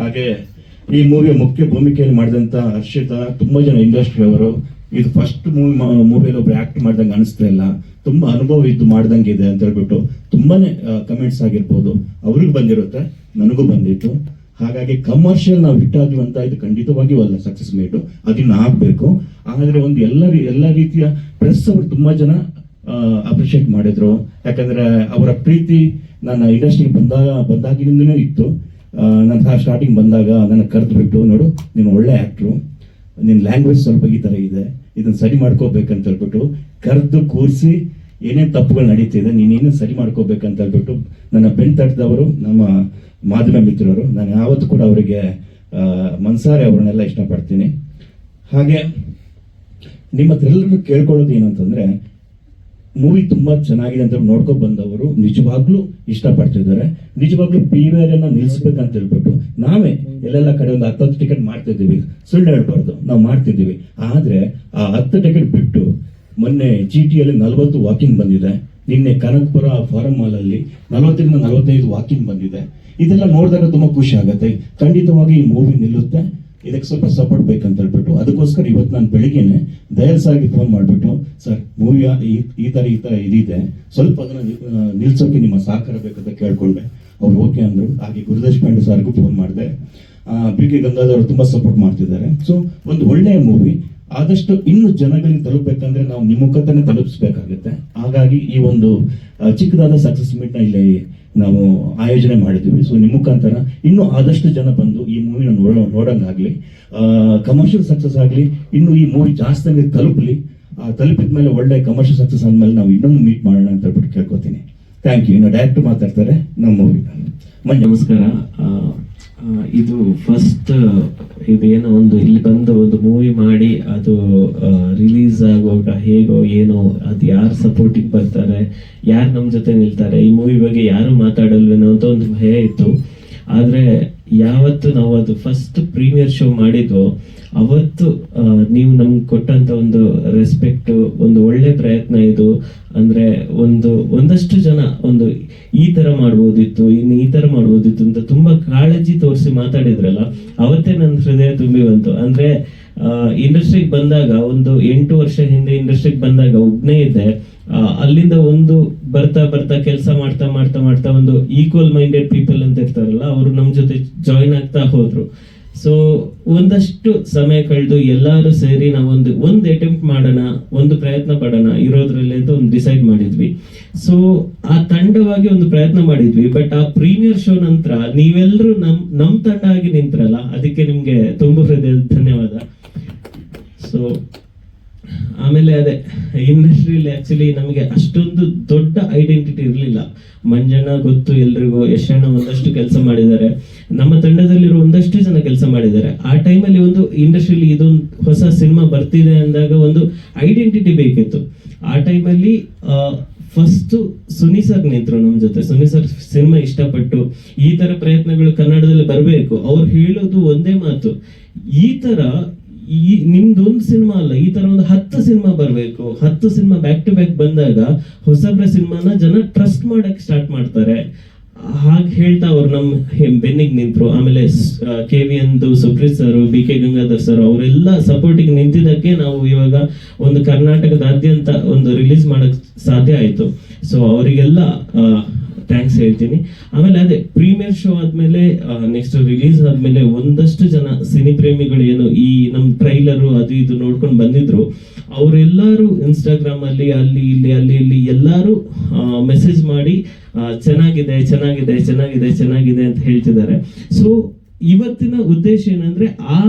ಹಾಗೆ ಈ ಮೂವಿಯ ಮುಖ್ಯ ಭೂಮಿಕೆಯಲ್ಲಿ ಮಾಡಿದಂತ ಹರ್ಷಿತಾ ತುಂಬಾ ಜನ ಇಂಡಸ್ಟ್ರಿ ಅವರು ಇದು ಫಸ್ಟ್ ಮೂವಿ ಮೂವಿಯಲ್ಲಿ ಒಬ್ರು ಆಕ್ಟ್ ಮಾಡ್ದಂಗೆ ಅನಿಸ್ತಾ ಇಲ್ಲ. ತುಂಬಾ ಅನುಭವ ಇದ್ದು ಮಾಡ್ದಂಗೆ ಇದೆ ಅಂತ ಹೇಳ್ಬಿಟ್ಟು ತುಂಬಾನೇ ಕಮೆಂಟ್ಸ್ ಆಗಿರ್ಬೋದು. ಅವ್ರಿಗೆ ಬಂದಿರುತ್ತೆ, ನನಗೂ ಬಂದಿತ್ತು. ಹಾಗಾಗಿ ಕಮರ್ಷಿಯಲ್ ನಾವು ಹಿಟ್ ಆಗಿವಂತ ಇದು ಖಂಡಿತವಾಗಿಯೂ ಅಲ್ಲ ಸಕ್ಸಸ್ ಮೇಟು ಅದನ್ನ ಆಗ್ಬೇಕು. ಆದ್ರೆ ಒಂದು ಎಲ್ಲ ಎಲ್ಲ ರೀತಿಯ ಪ್ರೆಸ್ ಅವರು ತುಂಬಾ ಜನ ಅಪ್ರಿಷಿಯೇಟ್ ಮಾಡಿದ್ರು. ಯಾಕಂದ್ರೆ ಅವರ ಪ್ರೀತಿ ನನ್ನ ಇಂಡಸ್ಟ್ರಿಗೆ ಬಂದಾಗ, ಬಂದಾಗಿನಿಂದನೂ ಇತ್ತು. ನನ್ನ ಸ್ಟಾರ್ಟಿಂಗ್ ಬಂದಾಗ ನನ್ನ ಕರೆದು ಬಿಟ್ಟು ನೋಡು, ನೀನು ಒಳ್ಳೆ ಆ್ಯಕ್ಟ್ರು ನಿನ್ನ ಲ್ಯಾಂಗ್ವೇಜ್ ಸ್ವಲ್ಪ ಈ ಥರ ಇದೆ, ಇದನ್ನು ಸರಿ ಮಾಡ್ಕೋಬೇಕಂತ ಹೇಳ್ಬಿಟ್ಟು ಕರೆದು ಕೂರಿಸಿ ಏನೇನು ತಪ್ಪುಗಳು ನಡೀತಿದೆ ನೀನೇನು ಸರಿ ಮಾಡ್ಕೋಬೇಕಂತ ಹೇಳ್ಬಿಟ್ಟು ನನ್ನ ಬೆನ್ ತಟ್ಟದವರು ನಮ್ಮ ಮಾಧ್ಯಮ ಮಿತ್ರರು, ನಾನು ಯಾವತ್ತೂ ಕೂಡ ಅವರಿಗೆ ಮನ್ಸಾರೆ ಅವರನ್ನೆಲ್ಲ ಇಷ್ಟಪಡ್ತೀನಿ. ಹಾಗೆ, ನಿಮ್ಮ ಹತ್ರ ಎಲ್ಲರೂ ಕೇಳ್ಕೊಳ್ಳೋದು ಏನಂತಂದ್ರೆ ಮೂವಿ ತುಂಬಾ ಚೆನ್ನಾಗಿದೆ ಅಂತ ನೋಡ್ಕೊ ಬಂದವರು ನಿಜವಾಗ್ಲೂ ಇಷ್ಟಪಡ್ತಿದ್ದಾರೆ ನಿಜವಾಗ್ಲೂ ಪಿ ವಿ ಆರ್ ನಿಲ್ಲಿಸ್ಬೇಕಂತ ಹೇಳ್ಬಿಟ್ಟು ನಾವೇ ಎಲ್ಲೆಲ್ಲ ಕಡೆ ಒಂದು ಹತ್ತತ್ತು ಟಿಕೆಟ್ ಮಾಡ್ತಿದ್ದೀವಿ ಸುಳ್ಳು ಹೇಳ್ಬಾರ್ದು. ನಾವು ಮಾಡ್ತಿದ್ದೀವಿ. ಆದ್ರೆ ಆ ಹತ್ತು ಟಿಕೆಟ್ ಬಿಟ್ಟು ಮೊನ್ನೆ ಜಿ ಟಿಯಲ್ಲಿ ನಲವತ್ತು ವಾಕಿಂಗ್ ಬಂದಿದೆ. ನಿನ್ನೆ ಕನಕಪುರ ಫಾರಂ ಮಾಲ್ ಅಲ್ಲಿ ನಲವತ್ತರಿಂದ ನಲವತ್ತೈದು ವಾಕಿಂಗ್ ಬಂದಿದೆ. ಇದೆಲ್ಲ ನೋಡಿದಾಗ ತುಂಬಾ ಖುಷಿ ಆಗುತ್ತೆ. ಖಂಡಿತವಾಗಿ ಈ ಮೂವಿ ನಿಲ್ಲುತ್ತೆ. ಇದಕ್ಕೆ ಸ್ವಲ್ಪ ಸಪೋರ್ಟ್ ಬೇಕಂತ ಹೇಳ್ಬಿಟ್ಟು, ಅದಕ್ಕೋಸ್ಕರ ಇವತ್ತು ನಾನು ಬೆಳಿಗ್ಗೆನೆ ದಯಾಲ್ ಸರ್ಗೆ ಫೋನ್ ಮಾಡಿಬಿಟ್ಟು, ಸರ್ ಮೂವಿ ಈ ತರ ಈ ತರ ಇದಿದೆ. ಸ್ವಲ್ಪ ಅದನ್ನು ನಿಲ್ಸೋಕೆ ನಿಮ್ಮ ಸಹಕಾರ ಬೇಕಂತ ಕೇಳ್ಕೊಂಡೆ. ಅವ್ರು ಓಕೆ ಅಂದ್ರು. ಹಾಗೆ ಗುರುದೇಶ್ ಪಾಂಡೆ ಸರ್ಗೂ ಫೋನ್ ಮಾಡಿದೆ. ಬಿ ಕೆ ಗಂಗಾಧರ್ ತುಂಬಾ ಸಪೋರ್ಟ್ ಮಾಡ್ತಿದ್ದಾರೆ. ಸೊ ಒಂದು ಒಳ್ಳೆಯ ಮೂವಿ ಆದಷ್ಟು ಇನ್ನು ಜನಗಳಿಗೆ ತಲುಪಬೇಕಂದ್ರೆ ನಾವು ನಿಮ್ಮ ಮುಖಾಂತರನೇ ತಲುಪಿಸ್ಬೇಕಾಗುತ್ತೆ. ಹಾಗಾಗಿ ಈ ಒಂದು ಚಿಕ್ಕದಾದ ಸಕ್ಸಸ್ ಮೀಟ್ನ ಇಲ್ಲಿ ನಾವು ಆಯೋಜನೆ ಮಾಡಿದ್ವಿ ಸೊ ನಿಮ್ಮ ಮುಖಾಂತರ ಇನ್ನೂ ಆದಷ್ಟು ಜನ ಬಂದು ಈ ಮೂವಿನ ನೋಡೋ, ನೋಡಂಗಾಗ್ಲಿ ಕಮರ್ಷಿಯಲ್ ಸಕ್ಸಸ್ ಆಗಲಿ, ಇನ್ನು ಈ ಮೂವಿ ಜಾಸ್ತಿ ತಲುಪಲಿ ತಲುಪಿದ ಮೇಲೆ ಒಳ್ಳೆ ಕಮರ್ಷಿಯಲ್ ಸಕ್ಸಸ್ ಆದ್ಮೇಲೆ ನಾವು ಇನ್ನೊಂದು ಮೀಟ್ ಮಾಡೋಣ ಅಂತ ಹೇಳ್ಬಿಟ್ಟು ಕೇಳ್ಕೊತೀನಿ. ಥ್ಯಾಂಕ್ ಯು ಇನ್ನು ಡೈರೆಕ್ಟ್ ಮಾತಾಡ್ತಾರೆ ನಮ್ಮ ಮೂವಿ ಮಂಜು ನಮಸ್ಕಾರ. ಇದು ಫಸ್ಟ್ ಇದೇನೋ ಒಂದು ಇಲ್ಲಿ ಬಂದು ಒಂದು ಮೂವಿ ಮಾಡಿ ಅದು ರಿಲೀಸ್ ಆಗುವಾಗ ಹೇಗೋ ಏನೋ, ಅದು ಯಾರು ಸಪೋರ್ಟಿಗೆ ಬರ್ತಾರೆ, ಯಾರು ನಮ್ಮ ಜೊತೆ ನಿಲ್ತಾರೆ, ಈ ಮೂವಿ ಬಗ್ಗೆ ಯಾರು ಮಾತಾಡಲ್ವೇನೋ ಅಂತ ಒಂದು ಭಯ ಇತ್ತು. ಆದ್ರೆ ಯಾವತ್ತು ನಾವು ಅದು ಫಸ್ಟ್ ಪ್ರೀಮಿಯರ್ ಶೋ ಮಾಡಿದ್ವೋ ಅವತ್ತು ನೀವು ನಮ್ಗೆ ಕೊಟ್ಟಂತ ಒಂದು ರೆಸ್ಪೆಕ್ಟ್ ಒಂದು ಒಳ್ಳೆ ಪ್ರಯತ್ನ ಇದು. ಅಂದ್ರೆ ಒಂದು, ಒಂದಷ್ಟು ಜನ ಒಂದು ಈ ತರ ಮಾಡ್ಬೋದಿತ್ತು, ಇನ್ನು ಈ ತರ ಮಾಡ್ಬೋದಿತ್ತು ಅಂತ ತುಂಬಾ ಕಾಳಜಿ ತೋರಿಸಿ ಮಾತಾಡಿದ್ರಲ್ಲ, ಅವತ್ತೇ ನನ್ನ ಹೃದಯ ತುಂಬಿ ಬಂತು. ಅಂದ್ರೆ ಇಂಡಸ್ಟ್ರಿಗೆ ಬಂದಾಗ ಒಂದು ಎಂಟು ವರ್ಷ ಹಿಂದೆ ಇಂಡಸ್ಟ್ರಿಗೆ ಬಂದಾಗ ಒಬ್ಬನೇ ಇದ್ದೆ ಅಲ್ಲಿಂದ ಒಂದು ಬರ್ತಾ ಬರ್ತಾ ಕೆಲಸ ಮಾಡ್ತಾ ಮಾಡ್ತಾ ಮಾಡ್ತಾ ಒಂದು ಈಕ್ವಲ್ ಮೈಂಡೆಡ್ ಪೀಪಲ್ ಅಂತ ಇರ್ತಾರಲ್ಲ, ಅವರು ನಮ್ ಜೊತೆ ಜಾಯಿನ್ ಆಗ್ತಾ ಹೋದ್ರು. ಸೊ ಒಂದಷ್ಟು ಸಮಯ ಕಳೆದು ಎಲ್ಲರೂ ಸೇರಿ ನಾವೊಂದು, ಒಂದು ಅಟೆಂಪ್ಟ್ ಮಾಡೋಣ, ಒಂದು ಪ್ರಯತ್ನ ಪಡೋಣ ಇರೋದ್ರಲ್ಲಿ ಅಂತ ಒಂದು ಡಿಸೈಡ್ ಮಾಡಿದ್ವಿ. ಸೊ ಆ ತಂಡವಾಗಿ ಒಂದು ಪ್ರಯತ್ನ ಮಾಡಿದ್ವಿ ಬಟ್ ಆ ಪ್ರೀಮಿಯರ್ ಶೋ ನಂತರ ನೀವೆಲ್ಲರೂ ನಮ್ ನಮ್ ತಂಡ ಆಗಿ ನಿಂತ್ರಲ್ಲ, ಅದಕ್ಕೆ ನಿಮ್ಗೆ ತುಂಬ ಹೃದಯದ ಧನ್ಯವಾದ. ಸೊ ಆಮೇಲೆ ಅದೇ ಇಂಡಸ್ಟ್ರಿಯಲ್ಲಿ ಆ್ಯಕ್ಚುಲಿ ನಮಗೆ ಅಷ್ಟೊಂದು ದೊಡ್ಡ ಐಡೆಂಟಿಟಿ ಇರಲಿಲ್ಲ. ಮಂಜಣ್ಣ ಗೊತ್ತು ಎಲ್ರಿಗೂ, ಯಶಣ್ಣ ಒಂದಷ್ಟು ಕೆಲಸ ಮಾಡಿದ್ದಾರೆ. ನಮ್ಮ ತಂಡದಲ್ಲಿರೋ ಒಂದಷ್ಟು ಜನ ಕೆಲಸ ಮಾಡಿದ್ದಾರೆ. ಆ ಟೈಮಲ್ಲಿ ಒಂದು ಇಂಡಸ್ಟ್ರಿಯಲ್ಲಿ ಇದೊಂದು ಹೊಸ ಸಿನಿಮಾ ಬರ್ತಿದೆ ಅಂದಾಗ ಒಂದು ಐಡೆಂಟಿಟಿ ಬೇಕಿತ್ತು. ಆ ಟೈಮಲ್ಲಿ ಫಸ್ಟು ಸುನಿ ಸರ್ ನಿಂತರು ನಮ್ಮ ಜೊತೆ. ಸುನಿ ಸರ್ ಸಿನಿಮಾ ಇಷ್ಟಪಟ್ಟು ಈ ಥರ ಪ್ರಯತ್ನಗಳು ಕನ್ನಡದಲ್ಲಿ ಬರಬೇಕು. ಅವ್ರು ಹೇಳೋದು ಒಂದೇ ಮಾತು. ಈ ತರ ಈ ನಿಮ್ದೊಂದು ಸಿನಿಮಾ ಅಲ್ಲ, ಈ ತರ ಒಂದು ಹತ್ತು ಸಿನಿಮಾ ಬರಬೇಕು. ಹತ್ತು ಸಿನಿಮಾ ಬ್ಯಾಕ್ ಟು ಬ್ಯಾಕ್ ಬಂದಾಗ ಹೊಸಬ್ರ ಸಿನಿಮಾನ ಜನ ಟ್ರಸ್ಟ್ ಮಾಡಕ್ ಸ್ಟಾರ್ಟ್ ಮಾಡ್ತಾರೆ. ಹಾಗೆ ಹೇಳ್ತಾ ಅವ್ರು ನಮ್ ಬೆನ್ನಿಗ್ ಬೆನ್ನಿಗೆ ನಿಂತ್ರು. ಆಮೇಲೆ ಕೆ ವಿ ಅಂದು Supreeth sir B K Gangadhar sir ಅವರೆಲ್ಲ ಸಪೋರ್ಟಿಗೆ ನಿಂತಿದ್ದಕ್ಕೆ ನಾವು ಇವಾಗ ಒಂದು ಕರ್ನಾಟಕದಾದ್ಯಂತ ಒಂದು ರಿಲೀಸ್ ಮಾಡಕ್ ಸಾಧ್ಯ ಆಯ್ತು. ಸೊ ಅವರಿಗೆಲ್ಲ ಥ್ಯಾಂಕ್ಸ್ ಹೇಳ್ತೀನಿ. ಆಮೇಲೆ ಅದೇ ಪ್ರೀಮಿಯರ್ ಶೋ ಆದ್ಮೇಲೆ ನೆಕ್ಸ್ಟ್ ರಿಲೀಸ್ ಆದ್ಮೇಲೆ ಒಂದಷ್ಟು ಜನ ಸಿನಿ ಪ್ರೇಮಿಗಳು ಏನು ಈ ನಮ್ ಟ್ರೈಲರು ಅದು ಇದು ನೋಡ್ಕೊಂಡು ಬಂದಿದ್ರು. ಅವರೆಲ್ಲರೂ ಇನ್ಸ್ಟಾಗ್ರಾಮ್ ಅಲ್ಲಿ ಅಲ್ಲಿ, ಇಲ್ಲಿ ಅಲ್ಲಿ, ಇಲ್ಲಿ ಎಲ್ಲರೂ ಮೆಸೇಜ್ ಮಾಡಿ ಚೆನ್ನಾಗಿದೆ ಚೆನ್ನಾಗಿದೆ ಚೆನ್ನಾಗಿದೆ ಚೆನ್ನಾಗಿದೆ ಅಂತ ಹೇಳ್ತಿದ್ದಾರೆ. ಸೊ ಇವತ್ತಿನ ಉದ್ದೇಶ ಏನಂದ್ರೆ ಆ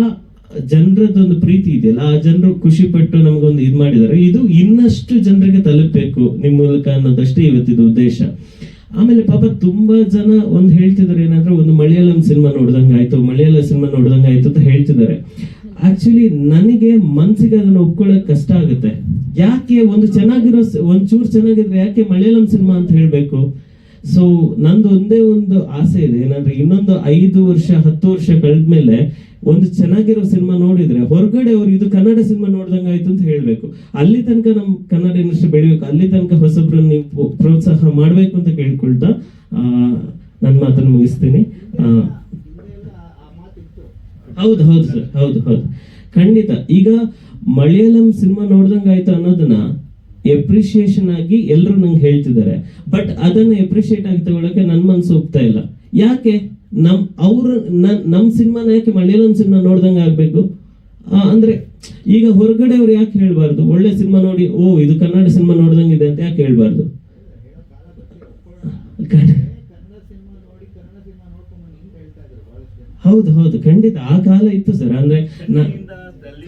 ಜನರದೊಂದು ಪ್ರೀತಿ ಇದೆಯಲ್ಲ, ಆ ಜನರು ಖುಷಿ ಪಟ್ಟು ನಮಗೊಂದು ಇದು ಮಾಡಿದ್ದಾರೆ. ಇದು ಇನ್ನಷ್ಟು ಜನರಿಗೆ ತಲುಪಬೇಕು ನಿಮ್ಮ ಮೂಲಕ ಅನ್ನೋದಷ್ಟೇ ಇವತ್ತಿದ ಉದ್ದೇಶ. ಆಮೇಲೆ ಪಾಪ ತುಂಬಾ ಜನ ಒಂದು ಹೇಳ್ತಿದ್ದಾರೆ ಏನಂದ್ರೆ ಒಂದು ಮಲಯಾಳಂ ಸಿನಿಮಾ ನೋಡ್ದಂಗೆ ಆಯ್ತು, ಮಲಯಾಳ ಸಿನಿಮಾ ನೋಡ್ದಂಗೆ ಆಯ್ತು ಅಂತ ಹೇಳ್ತಿದ್ದಾರೆ ಆಕ್ಚುಲಿ ನನಗೆ ಮನ್ಸಿಗೆ ಅದನ್ನ ಒಪ್ಕೊಳ್ಳೋಕೆ ಕಷ್ಟ ಆಗುತ್ತೆ. ಯಾಕೆ ಒಂದು ಚೆನ್ನಾಗಿರೋ ಒಂದ್ ಚೂರು ಚೆನ್ನಾಗಿದ್ರೆ ಯಾಕೆ ಮಲಯಾಳಂ ಸಿನಿಮಾ ಅಂತ ಹೇಳ್ಬೇಕು? ಸೊ ನಂದು ಒಂದೇ ಒಂದು ಆಸೆ ಇದೆ. ಏನಂದ್ರೆ ಇನ್ನೊಂದು ಐದು ವರ್ಷ, ಹತ್ತು ವರ್ಷ ಕಳೆದ್ಮೇಲೆ ಒಂದು ಚೆನ್ನಾಗಿರೋ ಸಿನಿಮಾ ನೋಡಿದ್ರೆ ಹೊರಗಡೆ ಅವ್ರು ಇದು ಕನ್ನಡ ಸಿನಿಮಾ ನೋಡ್ದಂಗೆ ಆಯ್ತು ಅಂತ ಹೇಳ್ಬೇಕು. ಅಲ್ಲಿ ತನಕ ನಮ್ ಕನ್ನಡ ಇಂಡಸ್ಟ್ರಿ ಬೆಳಿಬೇಕು. ಅಲ್ಲಿ ತನಕ ಹೊಸಬ್ರನ್ನ ನೀವು ಪ್ರೋತ್ಸಾಹ ಮಾಡ್ಬೇಕು ಅಂತ ಕೇಳ್ಕೊಳ್ತಾ ಆ, ನನ್ನ ಮಾತನ್ನು ಮುಗಿಸ್ತೀನಿ. ಹೌದು ಹೌದು ಸರ್ ಹೌದು ಹೌದು. ಖಂಡಿತ. ಈಗ ಮಲಯಾಳಂ ಸಿನಿಮಾ ನೋಡ್ದಂಗಾಯ್ತು ಅನ್ನೋದನ್ನ ಎಪ್ರಿಷಿಯೇಷನ್ ಆಗಿ ಎಲ್ಲರೂ ನಂಗೆ ಹೇಳ್ತಿದ್ದಾರೆ. ಬಟ್ ಅದನ್ನ ಎಪ್ರಿಷಿಯೇಟ್ ಆಗಿ ತಗೊಳಕ್ಕೆ ನನ್ ಮನ್ಸು ಒಪ್ತಾ ಇಲ್ಲ. ಯಾಕೆ? ನಮ್ ಅವ್ರ ನಮ್ ಸಿನಿಮಾನ ಯಾಕೆ ಮಲಯಾಳಂ ಸಿನಿಮಾ ನೋಡ್ದಂಗೆ ಆಗಬೇಕು? ಅಂದರೆ, ಈಗ ಹೊರಗಡೆ ಅವ್ರು ಯಾಕೆ ಹೇಳ್ಬಾರ್ದು? ಒಳ್ಳೆ ಸಿನಿಮಾ ನೋಡಿ, ಓ, ಇದು ಕನ್ನಡ ಸಿನಿಮಾ ನೋಡ್ದಂಗಿದೆ ಅಂತ ಯಾಕೆ ಹೇಳ್ಬಾರ್ದು? ಹೌದು ಹೌದು, ಖಂಡಿತ, ಆ ಕಾಲ ಇತ್ತು ಸರ್. ಅಂದ್ರೆ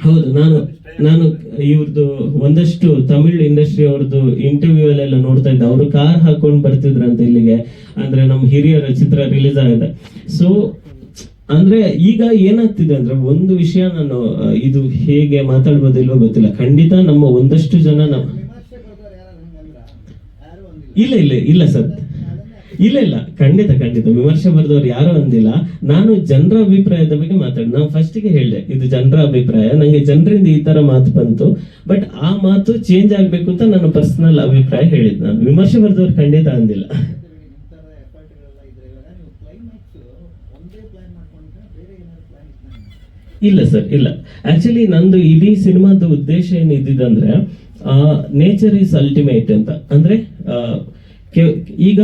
ಹೌದು, ನಾನು ನಾನು ಇವ್ರದ್ದು ಒಂದಷ್ಟು ತಮಿಳ್ ಇಂಡಸ್ಟ್ರಿ ಅವ್ರದ್ದು ಇಂಟರ್ವ್ಯೂ ಅಲ್ಲೆಲ್ಲ ನೋಡ್ತಾ ಇದ್ದೆ. ಅವರು ಕಾರ್ ಹಾಕೊಂಡು ಬರ್ತಿದ್ರಂತೆ ಇಲ್ಲಿಗೆ. ಅಂದ್ರೆ ನಮ್ಮ ಹಿರಿಯರ ಚಿತ್ರ ರಿಲೀಸ್ ಆಗಿದೆ ಸೊ ಅಂದ್ರೆ ಈಗ ಏನಾಗ್ತಿದೆ ಅಂದ್ರೆ ಒಂದು ವಿಷಯ ನಾನು ಇದು ಹೇಗೆ ಮಾತಾಡ್ಬೋದಿಲ್ವೋ ಗೊತ್ತಿಲ್ಲ. ಖಂಡಿತ ನಮ್ಮ ಒಂದಷ್ಟು ಜನ ನಮ್ಮ ಇಲ್ಲ ಇಲ್ಲ ಇಲ್ಲ ಸರ್. ಇಲ್ಲ ಇಲ್ಲ. ಖಂಡಿತ ಖಂಡಿತ. ವಿಮರ್ಶೆ ಬರೆದವ್ರು ಯಾರು ಅಂದಿಲ್ಲ. ನಾನು ಜನರ ಅಭಿಪ್ರಾಯದ ಬಗ್ಗೆ ಮಾತಾಡಿ, ನಾನು ಫಸ್ಟಿಗೆ ಹೇಳಿದೆ, ಇದು ಜನರ ಅಭಿಪ್ರಾಯ. ನಂಗೆ ಜನರಿಂದ ಈ ತರ ಮಾತು ಬಂತು. ಬಟ್ ಆ ಮಾತು ಚೇಂಜ್ ಆಗ್ಬೇಕು ಅಂತ ನನ್ನ ಪರ್ಸನಲ್ ಅಭಿಪ್ರಾಯ ಹೇಳಿದ್ ನಾನು. ವಿಮರ್ಶೆ ಬರೆದವ್ರು ಖಂಡಿತ ಅಂದಿಲ್ಲ. ಇಲ್ಲ ಸರ್ ಇಲ್ಲ. ಆಕ್ಚುಲಿ ನಂದು ಇಡೀ ಸಿನಿಮಾದ ಉದ್ದೇಶ ಏನಿದ್ದಂದ್ರೆ ನೇಚರ್ ಈಸ್ ಅಲ್ಟಿಮೇಟ್ ಅಂತ. ಅಂದ್ರೆ ಈಗ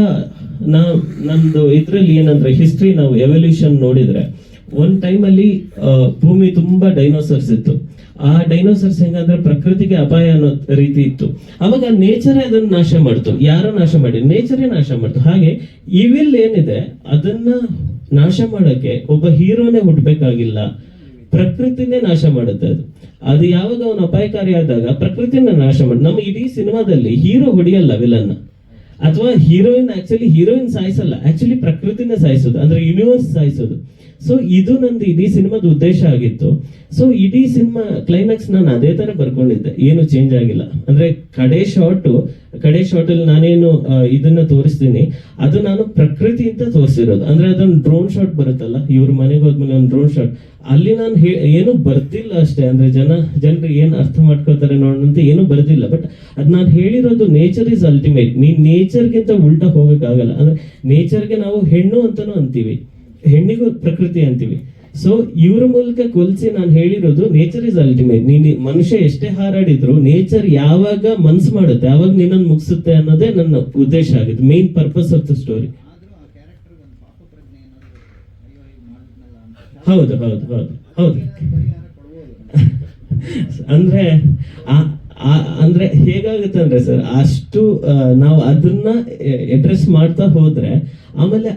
ನಾ ನಮ್ದು ಇದ್ರಲ್ಲಿ ಏನಂದ್ರೆ ಹಿಸ್ಟ್ರಿ ನಾವು ಎವಲ್ಯೂಷನ್ ನೋಡಿದ್ರೆ ಒಂದ್ ಟೈಮ್ ಅಲ್ಲಿ ಆ, ಭೂಮಿ ತುಂಬಾ ಡೈನೋಸರ್ಸ್ ಇತ್ತು. ಆ ಡೈನೋಸರ್ಸ್ ಹೆಂಗಂದ್ರೆ ಪ್ರಕೃತಿಗೆ ಅಪಾಯ ಅನ್ನೋ ರೀತಿ ಇತ್ತು. ಅವಾಗ ನೇಚರೇ ಅದನ್ನ ನಾಶ ಮಾಡ್ತು. ಯಾರೋ ನಾಶ ಮಾಡಿ ನೇಚರೇ ನಾಶ ಮಾಡ್ತು. ಹಾಗೆ ಇವಿಲ್ ಏನಿದೆ ಅದನ್ನ ನಾಶ ಮಾಡಕ್ಕೆ ಒಬ್ಬ ಹೀರೋನೇ ಹುಟ್ಟಬೇಕಾಗಿಲ್ಲ ಪ್ರಕೃತಿನೇ ನಾಶ ಮಾಡುತ್ತೆ ಅದು. ಅದು ಯಾವಾಗ ಅವನು ಅಪಾಯಕಾರಿ ಆದಾಗ ಪ್ರಕೃತಿನ ನಾಶ ಮಾಡಿ ನಮ್ಮ ಇಡೀ ಸಿನಿಮಾದಲ್ಲಿ ಹೀರೋ ಹೊಡಿಯಲ್ಲ ವಿಲನ್ನ ಅಥವಾ ಹೀರೋಯಿನ್ ಆಕ್ಚುಲಿ ಹೀರೋಯಿನ್ ಸಾಯಿಸಲ್ಲ. ಆಕ್ಚುಲಿ ಪ್ರಕೃತಿನ ಸಾಯಿಸೋದು, ಅಂದ್ರೆ ಯೂನಿವರ್ಸ್ ಸಾಯಿಸೋದು. ಸೊ ಇದು ನಂದು ಇಡೀ ಸಿನಿಮಾದ ಉದ್ದೇಶ ಆಗಿತ್ತು. ಸೊ ಇಡೀ ಸಿನಿಮಾ ಕ್ಲೈಮ್ಯಾಕ್ಸ್ ನಾನು ಅದೇ ತರ ಬರ್ಕೊಂಡಿದ್ದೆ. ಏನು ಚೇಂಜ್ ಆಗಿಲ್ಲ. ಅಂದ್ರೆ ಕಡೆ ಶಾರ್ಟ್ ಕಡೆ ಶಾರ್ಟ್ ಅಲ್ಲಿ ನಾನೇನು ಇದನ್ನ ತೋರಿಸ್ತೀನಿ. ಅದು ನಾನು ಪ್ರಕೃತಿ ಅಂತ ತೋರಿಸಿರೋದು. ಅಂದ್ರೆ ಅದೊಂದು ಡ್ರೋನ್ ಶಾಟ್ ಬರುತ್ತಲ್ಲ, ಇವ್ರ ಮನೆಗೆ ಹೋದ್ಮೇಲೆ ಒಂದು ಡ್ರೋನ್ ಶಾಟ್ ಅಲ್ಲಿ ನಾನು ಏನು ಬರ್ದಿಲ್ಲ ಅಷ್ಟೇ. ಅಂದ್ರೆ ಜನ, ಜನರು ಏನ್ ಅರ್ಥ ಮಾಡ್ಕೊಳ್ತಾರೆ ನೋಡೋಣ ಏನು ಬರ್ದಿಲ್ಲ. ಬಟ್ ಅದ್ ನಾನು ಹೇಳಿರೋದು ನೇಚರ್ ಇಸ್ ಅಲ್ಟಿಮೇಟ್ ನೀನ್ ನೇಚರ್ಗಿಂತ ಉಲ್ಟಾ ಹೋಗಕ್ಕಾಗಲ್ಲ ಅಂದ್ರೆ ನೇಚರ್ಗೆ ನಾವು ಹೆಣ್ಣು ಅಂತಾನು ಅಂತೀವಿ. ಹೆಣ್ಣಿಗೂ ಪ್ರಕೃತಿ ಅಂತೀವಿ. ಸೊ ಇವ್ರ ಮೂಲಕ ಕೊಲ್ಸಿ ನಾನು ಹೇಳಿರೋದು ನೇಚರ್ ಇಸ್ ಅಲ್ಟಿಮೇಟ್ ನೀನ್ ಮನುಷ್ಯ ಎಷ್ಟೇ ಹಾರಾಡಿದ್ರು ನೇಚರ್ ಯಾವಾಗ ಮನ್ಸ್ ಮಾಡುತ್ತೆ ಯಾವಾಗ ನಿನ್ನನ್ನು ಮುಗಿಸುತ್ತೆ ಅನ್ನೋದೇ ನನ್ನ ಉದ್ದೇಶ ಆಗಿದೆ main purpose of the story ಹೌದು ಹೌದು ಹೌದು ಹೌದು. ಅಂದ್ರೆ ಆ- ಆ- ಅಂದ್ರೆ ಹೇಗಾಗುತ್ತೆ ಅಂದ್ರೆ ಸರ್ ಅಷ್ಟು ನಾವು ಅದನ್ನ ಅಡ್ರೆಸ್ ಮಾಡ್ತಾ ಹೋದ್ರೆ, ಆಮೇಲೆ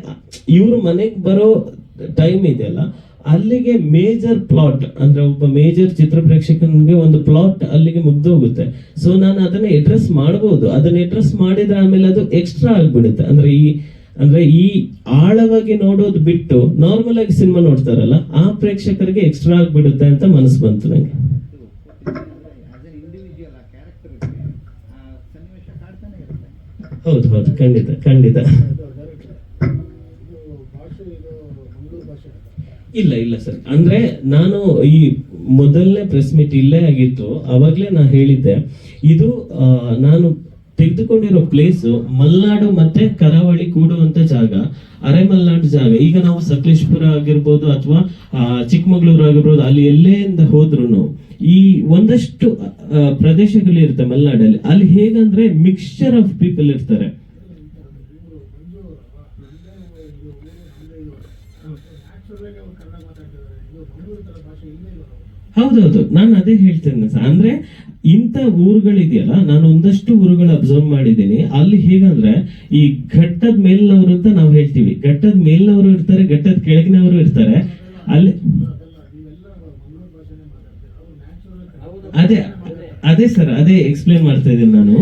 ಇವ್ರ ಮನೆಗೆ ಬರೋ ಟೈಮ್ ಇದೆಯಲ್ಲ, ಅಲ್ಲಿಗೆ ಮೇಜರ್ ಪ್ಲಾಟ್ ಅಂದ್ರೆ ಒಬ್ಬ ಮೇಜರ್ ಚಿತ್ರ ಪ್ರೇಕ್ಷಕನಿಗೆ ಒಂದು ಪ್ಲಾಟ್ ಅಲ್ಲಿಗೆ ಮುಗ್ದೋಗುತ್ತೆ ಸೊ ನಾನು ಅದನ್ನ ಎಡ್ರೆಸ್ ಮಾಡಬಹುದು ಅದನ್ನ ಎಡ್ರೆಸ್ ಮಾಡಿದ್ರೆ ಆಮೇಲೆ ಅದು ಎಕ್ಸ್ಟ್ರಾ ಆಗ್ಬಿಡುತ್ತೆ. ಅಂದ್ರೆ ಈ ಅಂದ್ರೆ ಈ ಆಳವಾಗಿ ನೋಡೋದು ಬಿಟ್ಟು ನಾರ್ಮಲ್ ಆಗಿ ಸಿನಿಮಾ ನೋಡ್ತಾರಲ್ಲ, ಆ ಪ್ರೇಕ್ಷಕರಿಗೆ ಎಕ್ಸ್ಟ್ರಾ ಆಗ್ಬಿಡುತ್ತೆ ಅಂತ ಮನಸ್ಸು ಬಂತು ನಂಗೆ. ಹೌದು ಹೌದು, ಖಂಡಿತ ಖಂಡಿತ. ಇಲ್ಲ ಇಲ್ಲ ಸರ್. ಅಂದ್ರೆ ನಾನು ಈ ಮೊದಲನೇ ಪ್ರೆಸ್ ಮೀಟ್ ಇಲ್ಲೇ ಆಗಿತ್ತು, ಅವಾಗ್ಲೇ ನಾ ಹೇಳಿದ್ದೆ. ಇದು ನಾನು ತೆಗೆದುಕೊಂಡಿರೋ ಪ್ಲೇಸ್ ಮಲ್ನಾಡು ಮತ್ತೆ ಕರಾವಳಿ ಕೂಡುವಂತ ಜಾಗ, ಅರೆಮಲ್ನಾಡು ಜಾಗ. ಈಗ ನಾವು ಸಕಲೇಶ್ಪುರ ಆಗಿರ್ಬೋದು ಅಥವಾ ಚಿಕ್ಕಮಗಳೂರು ಆಗಿರ್ಬೋದು, ಅಲ್ಲಿ ಎಲ್ಲೆಯಿಂದ ಹೋದ್ರು ಈ ಒಂದಷ್ಟು ಪ್ರದೇಶಗಳು ಇರುತ್ತೆ ಮಲ್ನಾಡಲ್ಲಿ. ಅಲ್ಲಿ ಹೇಗಂದ್ರೆ ಮಿಕ್ಸ್ಚರ್ ಆಫ್ ಪೀಪಲ್ ಇರ್ತಾರೆ. ಹೌದೌದು, ನಾನು ಅದೇ ಹೇಳ್ತೇನೆ ಅಂದ್ರೆ ಇಂಥ ಊರುಗಳಿದೆಯಲ್ಲ, ನಾನು ಒಂದಷ್ಟು ಊರುಗಳು ಅಬ್ಸರ್ವ್ ಮಾಡಿದ್ದೀನಿ. ಅಲ್ಲಿ ಹೇಗಂದ್ರೆ, ಈ ಘಟ್ಟದ ಮೇಲಿನವರು ಅಂತ ನಾವು ಹೇಳ್ತೀವಿ. ಘಟ್ಟದ ಮೇಲಿನವರು ಇರ್ತಾರೆ, ಘಟ್ಟದ ಕೆಳಗಿನವರು ಇರ್ತಾರೆ. ಅಲ್ಲಿ ಅದೇ ಅದೇ ಸರ್, ಅದೇ ಎಕ್ಸ್ಪ್ಲೇನ್ ಮಾಡ್ತಾ ಇದ್ದೀನಿ ನಾನು.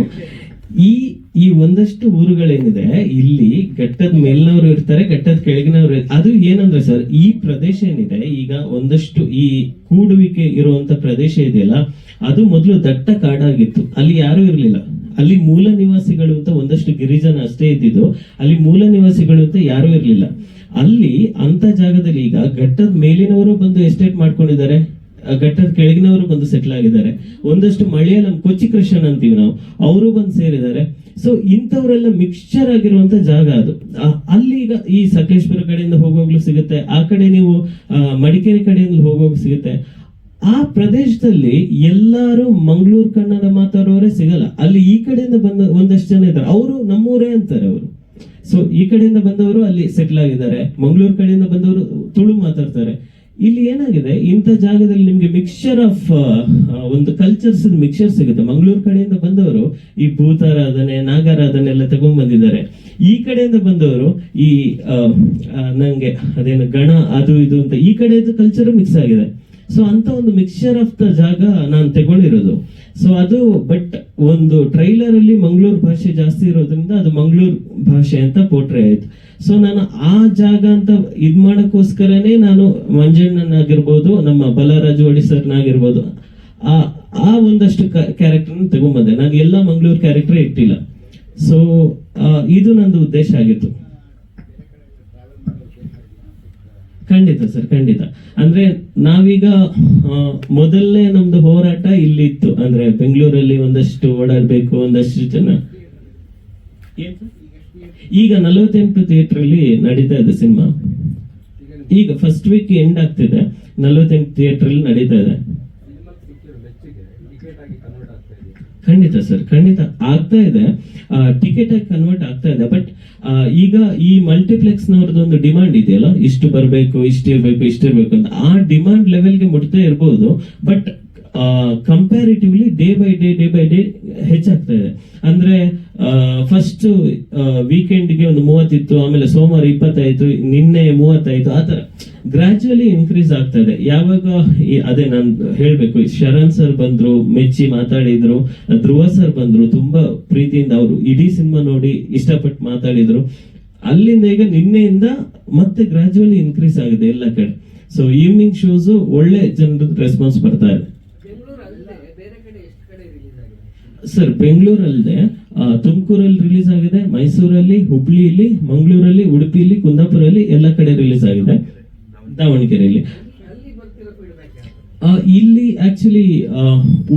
ಈ ಈ ಒಂದಷ್ಟು ಊರುಗಳೇನಿದೆ, ಇಲ್ಲಿ ಘಟ್ಟದ ಮೇಲಿನವರು ಇರ್ತಾರೆ ಘಟ್ಟದ ಕೆಳಗಿನವರು ಅದು ಏನಂದ್ರೆ ಸರ್ ಈ ಪ್ರದೇಶ ಏನಿದೆ, ಈಗ ಒಂದಷ್ಟು ಈ ಕೂಡುವಿಕೆ ಇರುವಂತ ಪ್ರದೇಶ ಇದೆಯಲ್ಲ, ಅದು ಮೊದಲು ದಟ್ಟ ಕಾಡಾಗಿತ್ತು. ಅಲ್ಲಿ ಯಾರು ಇರಲಿಲ್ಲ. ಅಲ್ಲಿ ಮೂಲ ನಿವಾಸಿಗಳು ಅಂತ ಒಂದಷ್ಟು ಗಿರಿಜನ ಅಷ್ಟೇ ಇದ್ದಿದ್ದು, ಅಲ್ಲಿ ಮೂಲ ನಿವಾಸಿಗಳು ಅಂತ ಯಾರು ಇರಲಿಲ್ಲ. ಅಲ್ಲಿ ಅಂತ ಜಾಗದಲ್ಲಿ ಈಗ ಘಟ್ಟದ ಮೇಲಿನವರು ಬಂದು ಎಸ್ಟೇಟ್ ಮಾಡ್ಕೊಂಡಿದ್ದಾರೆ. ಘಟ್ಟದ ಕೆಳಗಿನವರು ಬಂದು ಸೆಟ್ಲ್ ಆಗಿದ್ದಾರೆ. ಒಂದಷ್ಟು ಮಲಯಾಳಂ ಕೊಚ್ಚಿ ಕೃಷ್ಣನ್ ಅಂತೀವಿ ನಾವು. ಅವರು ಬಂದು ಸೇರಿದ್ದಾರೆ. ಸೊ ಇಂಥವರೆಲ್ಲ ಮಿಕ್ಸ್ಚರ್ ಆಗಿರುವಂತ ಜಾಗ ಅದು. ಅಲ್ಲಿ ಈಗ ಈ ಸಕಲೇಶ್ವರ ಕಡೆಯಿಂದ ಹೋಗೋಗ್ಲು ಸಿಗುತ್ತೆ. ಆ ಕಡೆ ನೀವು ಮಡಿಕೇರಿ ಕಡೆಯಿಂದ ಹೋಗೋಗ್ ಸಿಗುತ್ತೆ. ಆ ಪ್ರದೇಶದಲ್ಲಿ ಎಲ್ಲಾರು ಮಂಗಳೂರು ಕನ್ನಡ ಮಾತಾಡೋರೇ ಸಿಗಲ್ಲ. ಅಲ್ಲಿ ಈ ಕಡೆಯಿಂದ ಬಂದ ಒಂದಷ್ಟು ಜನ ಇದ್ದಾರೆ. ಅವರು ನಮ್ಮೂರೇ ಅಂತಾರೆ ಅವರು. ಸೊ ಈ ಕಡೆಯಿಂದ ಬಂದವರು ಅಲ್ಲಿ ಸೆಟ್ಲ್ ಆಗಿದ್ದಾರೆ. ಮಂಗಳೂರು ಕಡೆಯಿಂದ ಬಂದವರು ತುಳು ಮಾತಾಡ್ತಾರೆ. ಇಲ್ಲಿ ಏನಾಗಿದೆ? ಇಂಥ ಜಾಗದಲ್ಲಿ ನಿಮ್ಗೆ ಮಿಕ್ಸ್ಚರ್ ಆಫ್ ಒಂದು ಕಲ್ಚರ್ಸ್ ಮಿಕ್ಸ್ಚರ್ ಸಿಗುತ್ತೆ. ಮಂಗಳೂರು ಕಡೆಯಿಂದ ಬಂದವರು ಈ ಭೂತಾರಾಧನೆ, ನಾಗಾರಾಧನೆ ಎಲ್ಲ ತಗೊಂಡ್ ಬಂದಿದ್ದಾರೆ ಈ ಕಡೆಯಿಂದ ಬಂದವರು ಈ ನಂಗೆ ಅದೇನು ಗಣ, ಅದು, ಇದು ಅಂತ ಈ ಕಡೆದು ಕಲ್ಚರ್ ಮಿಕ್ಸ್ ಆಗಿದೆ. ಸೊ ಅಂತ ಒಂದು ಮಿಕ್ಸ್ಚರ್ ಆಫ್ ದ ಜಾಗ ನಾನು ತಗೊಂಡಿರೋದು. ಸೊ ಅದು ಬಟ್ ಒಂದು ಟ್ರೈಲರ್ ಅಲ್ಲಿ ಮಂಗಳೂರು ಭಾಷೆ ಜಾಸ್ತಿ ಇರೋದ್ರಿಂದ ಅದು ಮಂಗಳೂರು ಭಾಷೆ ಅಂತ ಪೋಟ್ರೆ ಆಯ್ತು. ಸೊ ನಾನು ಆ ಜಾಗ ಅಂತ ಇದ್ ಮಾಡಕ್ಕೋಸ್ಕರನೇ ನಾನು ಮಂಜಣ್ಣನಾಗಿರ್ಬೋದು, ನಮ್ಮ ಬಲರಾಜು ಒಡಿಸರ್ನಾಗಿರ್ಬೋದು ಆ ಆ ಒಂದಷ್ಟು ಕ್ಯಾರೆಕ್ಟರ್ ತಗೊಂಬಂದೆ. ನಾನು ಎಲ್ಲ ಮಂಗಳೂರು ಕ್ಯಾರೆಕ್ಟರ್ ಇಟ್ಟಿಲ್ಲ. ಸೊ ಇದು ನಂದು ಉದ್ದೇಶ ಆಗಿತ್ತು. ಖಂಡಿತ ಸರ್, ಖಂಡಿತ. ಅಂದ್ರೆ ನಾವೀಗ ಮೊದಲನೇ ನಮ್ದು ಹೋರಾಟ ಇಲ್ಲಿ ಇತ್ತು ಅಂದ್ರೆ ಬೆಂಗಳೂರಲ್ಲಿ ಒಂದಷ್ಟು ಓಡಾಡ್ಬೇಕು, ಒಂದಷ್ಟು ಜನ. ಈಗ ನಲವತ್ತೆಂಟು ಥಿಯೇಟರ್ ಅಲ್ಲಿ ನಡೀತಾ ಇದೆ ಸಿನಿಮಾ. ಈಗ ಫಸ್ಟ್ ವೀಕ್ ಎಂಡ್ ಆಗ್ತಿದೆ. ನಲವತ್ತೆಂಟು ಥಿಯೇಟರ್ ಅಲ್ಲಿ ನಡೀತಾ ಇದೆ. ಖಂಡಿತ ಸರ್ ಖಂಡಿತ ಆಗ್ತಾ ಇದೆ. ಟಿಕೆಟ್ ಆಗಿ ಕನ್ವರ್ಟ್ ಆಗ್ತಾ ಇದೆ. ಬಟ್ ಈಗ ಈ ಮಲ್ಟಿಪ್ಲೆಕ್ಸ್ ನವರದೊಂದು ಡಿಮಾಂಡ್ ಇದೆಯಲ್ಲ? ಇಷ್ಟು ಬರಬೇಕು, ಇಷ್ಟು ಇರಬೇಕು ಇಷ್ಟು ಇರಬೇಕು ಅಂತ. ಆ ಡಿಮಾಂಡ್ ಲೆವೆಲ್ಗೆ ಮುಟ್ತಾ ಇರಬಹುದು but comparatively day by day day by day ಹೆಚ್ಚಾಗ್ತಾ ಇದೆ. ಅಂದ್ರೆ ಫಸ್ಟ್ ವೀಕೆಂಡ್ಗೆ ಒಂದು ಮೂವತ್ತಿತ್ತು, ಆಮೇಲೆ ಸೋಮವಾರ ಇಪ್ಪತ್ತಾಯ್ತು ನಿನ್ನೆ ಮೂವತ್ತಾಯ್ತು ಆ ಗ್ರಾಜುವಲಿ ಇನ್ಕ್ರೀಸ್ ಆಗ್ತಾ ಇದೆ. ಯಾವಾಗ ಅದೇ ನಾನು ಹೇಳ್ಬೇಕು ಶರಣ್ ಸರ್ ಬಂದ್ರು ಮೆಚ್ಚಿ ಮಾತಾಡಿದ್ರು ಧ್ರುವ ಸರ್ ಬಂದ್ರು ತುಂಬಾ ಪ್ರೀತಿಯಿಂದ ಅವರು ಇಡೀ ಸಿನಿಮಾ ನೋಡಿ ಇಷ್ಟಪಟ್ಟು ಮಾತಾಡಿದ್ರು. ಅಲ್ಲಿಂದ ಈಗ ನಿನ್ನೆಯಿಂದ ಮತ್ತೆ ಗ್ರಾಜುವಲಿ ಇನ್ಕ್ರೀಸ್ ಆಗಿದೆ ಎಲ್ಲ ಕಡೆ. ಸೊ ಈವ್ನಿಂಗ್ ಶೋಸ್ ಒಳ್ಳೆ ಜನರ ರೆಸ್ಪಾನ್ಸ್ ಬರ್ತಾ ಇದೆ. ಸರ್ ಬೆಂಗಳೂರಲ್ಲದೆ ತುಮಕೂರಲ್ಲಿ ರಿಲೀಸ್ ಆಗಿದೆ ಮೈಸೂರಲ್ಲಿ ಹುಬ್ಳಿಯಲ್ಲಿ ಮಂಗಳೂರಲ್ಲಿ ಉಡುಪಿಲಿ ಕುಂದಾಪುರಲ್ಲಿ ಎಲ್ಲ ಕಡೆ ರಿಲೀಸ್ ಆಗಿದೆ. ದಾವಣಗೆರೆಯಲ್ಲಿ ಇಲ್ಲಿ ಆಕ್ಚುಲಿ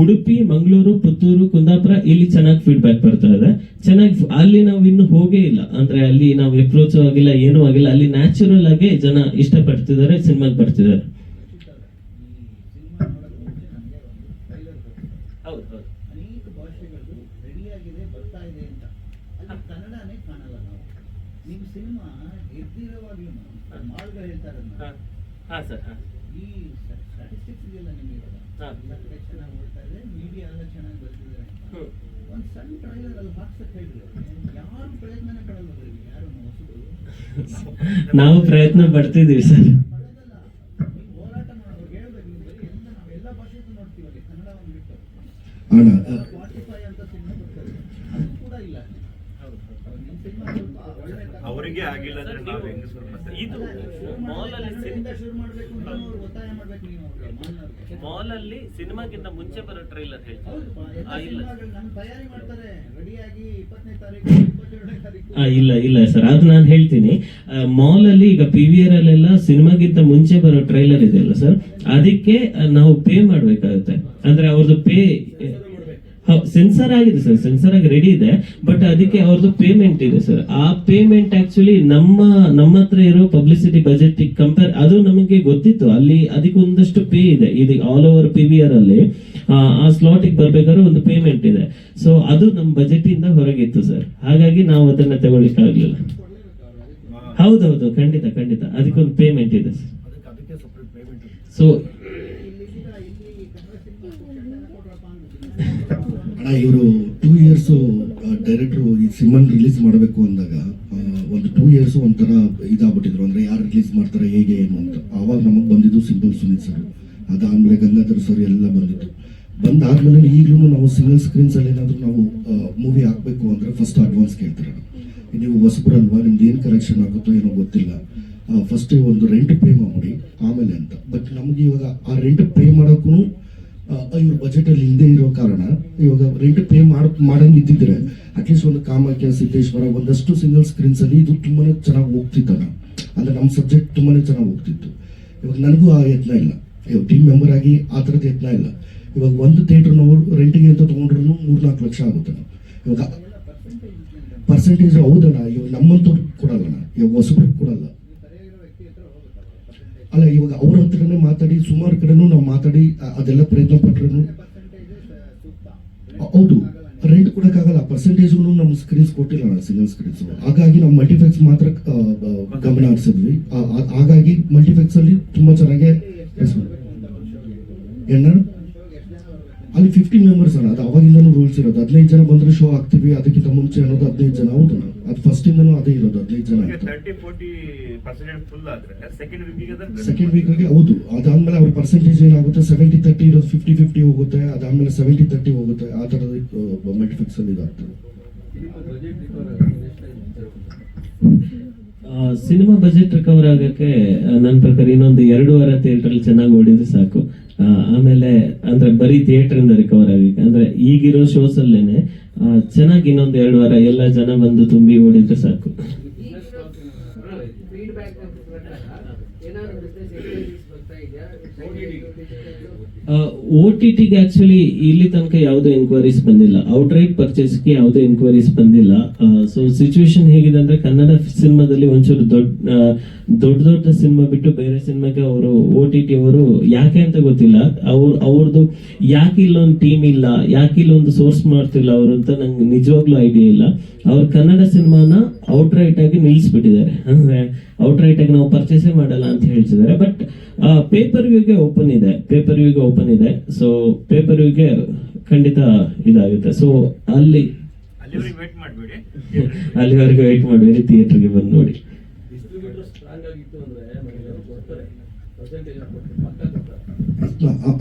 ಉಡುಪಿ, ಮಂಗಳೂರು, ಪುತ್ತೂರು, ಕುಂದಾಪುರ ಇಲ್ಲಿ ಚೆನ್ನಾಗಿ ಫೀಡ್ಬ್ಯಾಕ್ ಬರ್ತಾ ಇದೆ. ಚೆನ್ನಾಗಿ ಅಲ್ಲಿ ನಾವು ಇನ್ನು ಹೋಗೇ ಇಲ್ಲ. ಅಂದ್ರೆ ಅಲ್ಲಿ ನಾವು ಎಪ್ರೋಚ್ ಆಗಿಲ್ಲ, ಏನೂ ಆಗಿಲ್ಲ. ಅಲ್ಲಿ ನ್ಯಾಚುರಲ್ ಆಗಿ ಜನ ಇಷ್ಟಪಡ್ತಿದ್ದಾರೆ, ಸಿನಿಮಾಗೆ ಬರ್ತಿದ್ದಾರೆ ಅನೇಕ ಭಾಷೆಗಳು ರೆಡಿಯಾಗಿದೆ ಬರ್ತಾ ಇದೆ ಅಂತ ಅಲ್ಲಿ ಕನ್ನಡನೇ ಕಾಣಲ್ಲ ನಾವು ನಿಮ್ಮ ಸಿನಿಮಾ ಎದ್ದಿರುವಾಗ್ಲೂ ಮಾಲ್ಗಳು ಹೇಳ್ತಾರಲ್ಲ ಈ ಸ್ಟಾಟಿಸ್ಟಿಕ್ಸ್ ಇದೆಯಲ್ಲ ನಿಮಗೆ ಹಾ. ಎಲ್ಲ ಕಡೆ ಚೆನ್ನಾಗಿ ಓಡ್ತಾ ಇದೆ ಮೀಡಿಯಾ ಎಲ್ಲ ಚೆನ್ನಾಗಿ ಬರ್ತಿದ್ದಾರೆ ಒಂದು ಸಣ್ಣ ಟ್ರೈಲರ್ ಅಲ್ಲಿ ಹಾಕ್ಸಕ್ಕೆ ಹೇಳಿದ್ರು. ಯಾರು ಪ್ರಯತ್ನನೇ ಪಡಲ್ಲ ಅವ್ರಿಗೆ ಯಾರು ಹೊಸಬರು? ನಾವು ಪ್ರಯತ್ನ ಪಡ್ತಿದೀವಿ ಸರ್. ಹೋರಾಟ ಮಾಡೋರು. ಹೇಳ್ಬೇಕು ನೀವು ಬರೀ ಎಲ್ಲ ನಾವೆಲ್ಲ ಭಾಷೆಗೂ ನೋಡ್ತೀವಲ್ಲಿ ಕನ್ನಡವನ್ನು ಬಿಟ್ಟು. ಅಣ್ಣ. ಸ್ಪಾಟಿಫೈ ಅಂತ ಸಿನಿಮಾ ಬರ್ತದೆ ಅದು ಕೂಡ ಇಲ್ಲ ನಿಮ್ಮ ಸಿನಿಮಾ ಅವರಿಗೆ ಆಗಿಲ್ಲ ಅಂದ್ರೆ ನಾವು ಹೆಂಗ್ ಶುರು ಮಾಡ್ತೇವೆ? ಇದು ಮಾಲಲ್ಲಿ ಮಾಲಲ್ಲಿ ಸಿನಿಮಾಗಿಂತ ಮುಂಚೆ ಬರೋ ಟ್ರೈಲರ್ ಇಲ್ಲ. ಇಲ್ಲ ಸರ್ ಅದು ನಾನು ಹೇಳ್ತೀನಿ. ಮಾಲ್ ಅಲ್ಲಿ ಈಗ ಪಿ ವಿ ಆರ್ ಅಲ್ಲೆಲ್ಲ ಸಿನಿಮಾಗಿಂತ ಮುಂಚೆ ಬರೋ ಟ್ರೈಲರ್ ಇದೆಯಲ್ಲ ಸರ್ ಅದಕ್ಕೆ ನಾವು ಪೇ ಮಾಡ್ಬೇಕಾಗುತ್ತೆ. ಅಂದ್ರೆ ಅವ್ರದ್ದು ಪೇ ಸೆನ್ಸರ್ ಆಗಿದೆ ಸರ್ ಸೆನ್ಸರ್ ಆಗಿ ರೆಡಿ ಇದೆ ಬಟ್ ಅದಕ್ಕೆ ಅವ್ರದ್ದು ಪೇಮೆಂಟ್ ಇದೆ ಸರ್ ಆ ಪೇಮೆಂಟ್ ಆಕ್ಚುಲಿ ನಮ್ಮ ನಮ್ಮ ಹತ್ರ ಇರೋ ಪಬ್ಲಿಸಿಟಿ ಬಜೆಟ್ ಕಂಪೇರ್ ಅದು ನಮಗೆ ಗೊತ್ತಿತ್ತು. ಅಲ್ಲಿ ಅದಕ್ಕೆ ಒಂದಷ್ಟು ಪೇ ಇದೆ. ಇದು all over P V R ಅಲ್ಲಿ ಆ, ಸ್ಲಾಟ್ಗೆ ಬರ್ಬೇಕಾದ್ರೆ ಒಂದು ಪೇಮೆಂಟ್ ಇದೆ. ಸೊ ಅದು ನಮ್ಮ ಬಜೆಟ್ ಇಂದ ಹೊರಗಿತ್ತು ಸರ್ ಹಾಗಾಗಿ ನಾವು ಅದನ್ನ ತಗೊಳ್ಳಿಕ್ಕೆ ಆಗ್ಲಿಲ್ಲ. ಹೌದೌದು ಖಂಡಿತ ಖಂಡಿತ. ಅದಕ್ಕೊಂದು ಪೇಮೆಂಟ್ ಇದೆ ಸರ್. ಸೊ ಇಲ್ಲಿಂದ ಇಲ್ಲಿ ಕನ್ನಡ ಸಿನಿಮಾ ಚಂದನ ಕೊಡ್ರಪ್ಪ ಅಂದ್ಬಿಟ್ಟು ಅಣ್ಣ ಇವರು ಟೂ ಇಯರ್ಸ್ ಡೈರೆಕ್ಟ್ರು ಈ ಸಿಮನ್ ರಿಲೀಸ್ ಮಾಡಬೇಕು ಅಂದಾಗ ಒಂದು ಟೂ ಇಯರ್ಸ್ ಒಂಥರ ಇದಾಗ್ಬಿಟ್ಟಿದ್ರು. ಅಂದ್ರೆ ಯಾರು ರಿಲೀಸ್ ಮಾಡ್ತಾರೆ, ಹೇಗೆ, ಏನು ಅಂತ. ಆವಾಗ ನಮಗೆ ಬಂದಿದ್ದು ಸಿಂಪಲ್ ಸುನೀಲ್ ಸರ್. ಅದಾದ್ಮೇಲೆ ಗಂಗಾಧರ್ ಸರ್ ಎಲ್ಲ ಬಂದಿತ್ತು ಬಂದಾದ್ಮೇಲೆ ಈಗಲೂ ನಾವು ಸಿಂಗಲ್ ಸ್ಕ್ರೀನ್ಸ್ ಅಲ್ಲಿ ಏನಾದ್ರು ನಾವು ಮೂವಿ ಹಾಕ್ಬೇಕು ಅಂದ್ರೆ ಫಸ್ಟ್ ಅಡ್ವಾನ್ಸ್ ಕೇಳ್ತಾರೆ ನೀವು ಹೊಸಬ್ರಲ್ವಾ ನಿಮ್ದು ಏನು ಕರೆಕ್ಷನ್ ಆಗುತ್ತೋ ಏನೋ ಗೊತ್ತಿಲ್ಲ. ಫಸ್ಟ್ ಒಂದು ರೆಂಟ್ ಪೇ ಮಾಡಿ ಆಮೇಲೆ ಅಂತ. ಬಟ್ ನಮ್ಗೆ ಇವಾಗ ಆ ರೆಂಟ್ ಪೇ ಮಾಡೋಕ್ಕೂ ಇವ್ರ ಬಜೆಟ್ ಅಲ್ಲಿ ಇಲ್ಲದೆ ಇರೋ ಕಾರಣ ಇವಾಗ ರೆಂಟ್ ಪೇ ಮಾಡ್ ಮಾಡಂಗೆ ಇದ್ದಿದ್ರೆ ಅಟ್ಲೀಸ್ಟ್ ಒಂದು ಕಾಮಾಖ್ಯ ಸಿದ್ದೇಶ್ವರ ಒಂದಷ್ಟು ಸಿಂಗಲ್ ಸ್ಕ್ರೀನ್ಸ್ ಅಲ್ಲಿ ಇದು ತುಂಬಾನೇ ಚೆನ್ನಾಗಿ ಹೋಗ್ತಿತ್ತಣ್ಣ ಅಂದ್ರೆ ನಮ್ಮ ಸಬ್ಜೆಕ್ಟ್ ತುಂಬಾನೇ ಚೆನ್ನಾಗಿ ಹೋಗ್ತಿತ್ತು. ಇವಾಗ ನನಗೂ ಆ ಯತ್ನ ಇಲ್ಲ. ಟೀಮ್ ಮೆಂಬರ್ ಆಗಿ ಆ ಥರದ್ದು ಯತ್ನ ಇಲ್ಲ. ಇವಾಗ ಒಂದು ಥಿಯೇಟ್ರ್ ನಾವು ರೆಂಟಿಗೆ ಅಂತ ತೊಗೊಂಡ್ರು ಮೂರ್ನಾಲ್ಕು ಲಕ್ಷ ಆಗುತ್ತೆ ಇವಾಗ ಪರ್ಸೆಂಟೇಜ್ ಹೌದಣ್ಣ. ಇವಾಗ ನಮ್ಮಂತವ್ರಿಗೆ ಕೊಡಲ್ಲಣ್ಣ. ಇವಾಗ ಹೊಸಬ್ರಿಗೆ ಕೊಡಲ್ಲ. ಅಲ್ಲ, ಇವಾಗ ಅವ್ರ ಹತ್ರನೇ ಮಾತಾಡಿ, ಸುಮಾರು ಕಡೆನೂ ನಾವು ಮಾತಾಡಿ ಅದೆಲ್ಲ ಪ್ರಯತ್ನ ಪಟ್ರು ಹೌದು. ರೆಂಟ್ ಕೊಡೋಕ್ಕಾಗಲ್ಲ ಪರ್ಸೆಂಟೇಜ್ಗೂ ನಮ್ಮ ಸ್ಕ್ರೀನ್ಸ್ ಕೊಟ್ಟಿಲ್ಲ ಸಿಂಗಲ್ ಸ್ಕ್ರೀನ್ಸ್ ಹಾಗಾಗಿ ನಾವು ಮಲ್ಟಿಫ್ಲೆಕ್ಸ್ ಮಾತ್ರ ಗಮನ ಹರಿಸಿದ್ವಿ. ಹಾಗಾಗಿ ಮಲ್ಟಿಫ್ಲೆಕ್ಸ್ ಅಲ್ಲಿ ತುಂಬಾ ಚೆನ್ನಾಗಿ ಏನ ಅಲ್ಲಿ ಫಿಫ್ಟೀನ್ ಮೆಂಬರ್ಸ್ ಅಣ್ಣ ಅದು ಅವಾಗಿಂದನೂ ರೂಲ್ಸ್ ಇರೋದು. ಹದಿನೈದು ಜನ ಬಂದ್ರೆ ಶೋ ಆಗ್ತೀವಿ ಅದಕ್ಕಿಂತ ಮುಂಚೆ ಅನ್ನೋದು ಹದಿನೈದು ಜನ ಹೌದು ಅದು ಫಸ್ಟ್ ಇಂದನೂ ಅದೇ ಇರೋದು ಹದಿನೈದು ಜನ ಸೆಕೆಂಡ್ ವೀಕ್ ಸೆಕೆಂಡ್ ವೀಕ್ಗೆ ಹೌದು. ಅದಾದ್ಮೇಲೆ ಅವ್ರ ಪರ್ಸೆಂಟೇಜ್ ಏನಾಗುತ್ತೆ? ಸೆವೆಂಟಿ ತರ್ಟಿ ಇರೋದು ಫಿಫ್ಟಿ ಫಿಫ್ಟಿ ಹೋಗುತ್ತೆ. ಅದಾದ್ಮೇಲೆ ಸೆವೆಂಟಿ ತರ್ಟಿ ಹೋಗುತ್ತೆ. ಆ ಥರದ ಮಲ್ಟಿಫಿಕ್ಸ್ ಅಲ್ಲಿ ಇದಾಗ್ತದೆ. ಸಿನಿಮಾ ಬಜೆಟ್ ರಿಕವರ್ ಆಗಕ್ಕೆ ನನ್ನ ಪ್ರಕಾರ ಇನ್ನೊಂದು ಎರಡು ವಾರ ಥಿಯೇಟರ್ ಚೆನ್ನಾಗಿ ಓಡಿದ್ರೆ ಸಾಕು. ಆಮೇಲೆ ಅಂದ್ರೆ ಬರೀ ಥಿಯೇಟರ್ ಇಂದ ರಿಕವರ್ ಆಗಕ್ಕೆ ಅಂದ್ರೆ ಈಗಿರೋ ಶೋಸ್ ಅಲ್ಲೇನೆ ಚೆನ್ನಾಗಿ ಇನ್ನೊಂದು ಎರಡು ವಾರ ಎಲ್ಲ ಜನ ಬಂದು ತುಂಬಿ ಓಡಿದ್ರೆ ಸಾಕು ಫೀಡ್ಬ್ಯಾಕ್ ಪ್ರಕಾರ ಏನಾದ್ರು ಬಿಸ್ನೆಸ್ ಎಂಕ್ವೈರೀಸ್ ಬರ್ತಾ ಇದೆಯಾ ಓ ಟಿ ಟಿಗೆ ಆಕ್ಚುಲಿ ಇಲ್ಲಿ ತನಕ ಯಾವುದೇ ಎನ್ಕ್ವೈರೀಸ್ ಬಂದಿಲ್ಲ. ಔಟ್ರೈಟ್ ಪರ್ಚೇಸ್ಗೆ ಯಾವುದೇ ಎನ್ಕ್ವೈರೀಸ್ ಬಂದಿಲ್ಲ. ಸೊ ಸಿಚುವೇಶನ್ ಹೇಗಿದೆ ಅಂದ್ರೆ ಕನ್ನಡ ಸಿನಿಮಾದಲ್ಲಿ ಒಂಚೂರು ದೊಡ್ಡ ದೊಡ್ಡ ದೊಡ್ಡ ಸಿನಿಮಾ ಬಿಟ್ಟು ಬೇರೆ ಸಿನಿಮಾಗೆ ಅವರು ಓ ಟಿ ಟಿ ಅವರು ಯಾಕೆ ಅಂತ ಗೊತ್ತಿಲ್ಲ. ಅವ್ರು ಅವ್ರದ್ದು ಯಾಕೆ ಇಲ್ಲೊಂದು ಟೀಮ್ ಇಲ್ಲ, ಯಾಕೆ ಇಲ್ಲೊಂದು ಸೋರ್ಸ್ ಮಾಡ್ತಿಲ್ಲ ಅವರು ಅಂತ ನಂಗೆ ನಿಜವಾಗ್ಲೂ ಐಡಿಯಾ ಇಲ್ಲ. ಅವ್ರು ಕನ್ನಡ ಸಿನಿಮಾನ ಔಟ್ರೈಟ್ ಆಗಿ ನಿಲ್ಲಿಸ್ಬಿಟ್ಟಿದ್ದಾರೆ. ಅಂದ್ರೆ ಔಟ್ರೈಟ್ ಆಗಿ ನಾವು ಪರ್ಚೇಸೇ ಮಾಡಲ್ಲ ಅಂತ ಹೇಳ್ತಿದ್ದಾರೆ. ಬಟ್ ಪೇಪರ್ ವ್ಯೂಗೆ ಓಪನ್ ಇದೆ. ಪೇಪರ್ ವ್ಯೂಗೆ ಓಪನ್ ಇದೆ. ಸೊ ಪೇಪರ್ ವ್ಯೂಗೆ ಖಂಡಿತ ಇದಾಗುತ್ತೆ. ಸೊ ಅಲ್ಲಿ ಅಲ್ಲಿವರೆಗೆ ವೇಟ್ ಮಾಡಬೇಡಿ. ಅಲ್ಲಿವರೆಗೆ ವೆಯ್ಟ್ ಮಾಡಿ ಥಿಯೇಟರ್ಗೆ ಬಂದು ನೋಡಿ.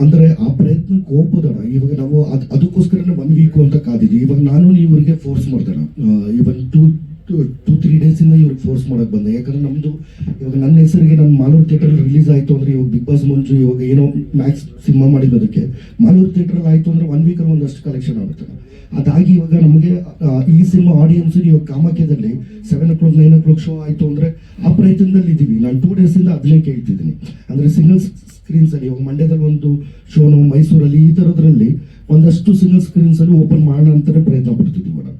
ಅಂದ್ರೆ ಆ ಪ್ರಯತ್ನಕ್ಕೆ ಹೋಗ್ಬೋದಣ್ಣ ಇವಾಗ ನಾವು ಅದಕ್ಕೋಸ್ಕರ ಅದಕ್ಕೋಸ್ಕರನೇ ಒನ್ ವೀಕ್ ಅಂತ ಕಾದಿದ್ವಿ ಇವಾಗ ನಾನು ಇವರಿಗೆ ಫೋರ್ಸ್ ಮಾಡ್ತೇನೆ even two two three days ಇಂದ ಇವ್ರಿಗೆ ಫೋರ್ಸ್ ಮಾಡಕ್ ಬಂದೆ. ಯಾಕಂದ್ರೆ ನಮ್ದು ಇವಾಗ ನನ್ನ ಹೆಸರಿಗೆ ನಮ್ಮ ಮಾಲೂರು ಥಿಯೇಟರ್ ರಿಲೀಸ್ ಆಯ್ತು ಅಂದ್ರೆ ಇವಾಗ ಬಿಗ್ ಬಾಸ್ ಮಂಜು ಇವಾಗ ಏನೋ ಮ್ಯಾಕ್ಸ್ ಸಿನಿಮಾ ಮಾಡಿರೋದಕ್ಕೆ. ಮಾಲೂರು ಥಿಯೇಟರ್ ಆಯ್ತು ಅಂದ್ರೆ ಒನ್ ವೀಕಲ್ಲಿ ಒಂದಷ್ಟು ಕಲೆಕ್ಷನ್ ಆಗುತ್ತೆ. ಅದಾಗಿ ಇವಾಗ ನಮಗೆ ಈ ಸಿನಿಮಾ ಆಡಿಯನ್ಸ್ ಇವಾಗ ಕಾಮಾಖ್ಯದಲ್ಲಿ seven o'clock nine o'clock show ಆಯ್ತು ಅಂದ್ರೆ ಆ ಪ್ರಯತ್ನದಲ್ಲಿ ಇದ್ದೀವಿ ನಾನು ಟೂ ಡೇಸ್ ಇಂದ ಅದನ್ನೇ ಕೇಳ್ತಿದ್ದೀನಿ. ಅಂದ್ರೆ ಸಿಂಗಲ್ ಸ್ಕ್ರೀನ್ಸ್ ಅಲ್ಲಿ ಇವಾಗ ಮಂಡ್ಯದಲ್ಲಿ ಒಂದು ಶೋನು ಮೈಸೂರಲ್ಲಿ ಈ ತರದ್ರಲ್ಲಿ ಒಂದಷ್ಟು ಸಿಂಗಲ್ ಸ್ಕ್ರೀನ್ಸ್ ಅಲ್ಲಿ ಓಪನ್ ಮಾಡೋಣ ಅಂತಾನೆ ಪ್ರಯತ್ನ ಪಡ್ತಿದ್ದೀವಿ ಮೇಡಮ್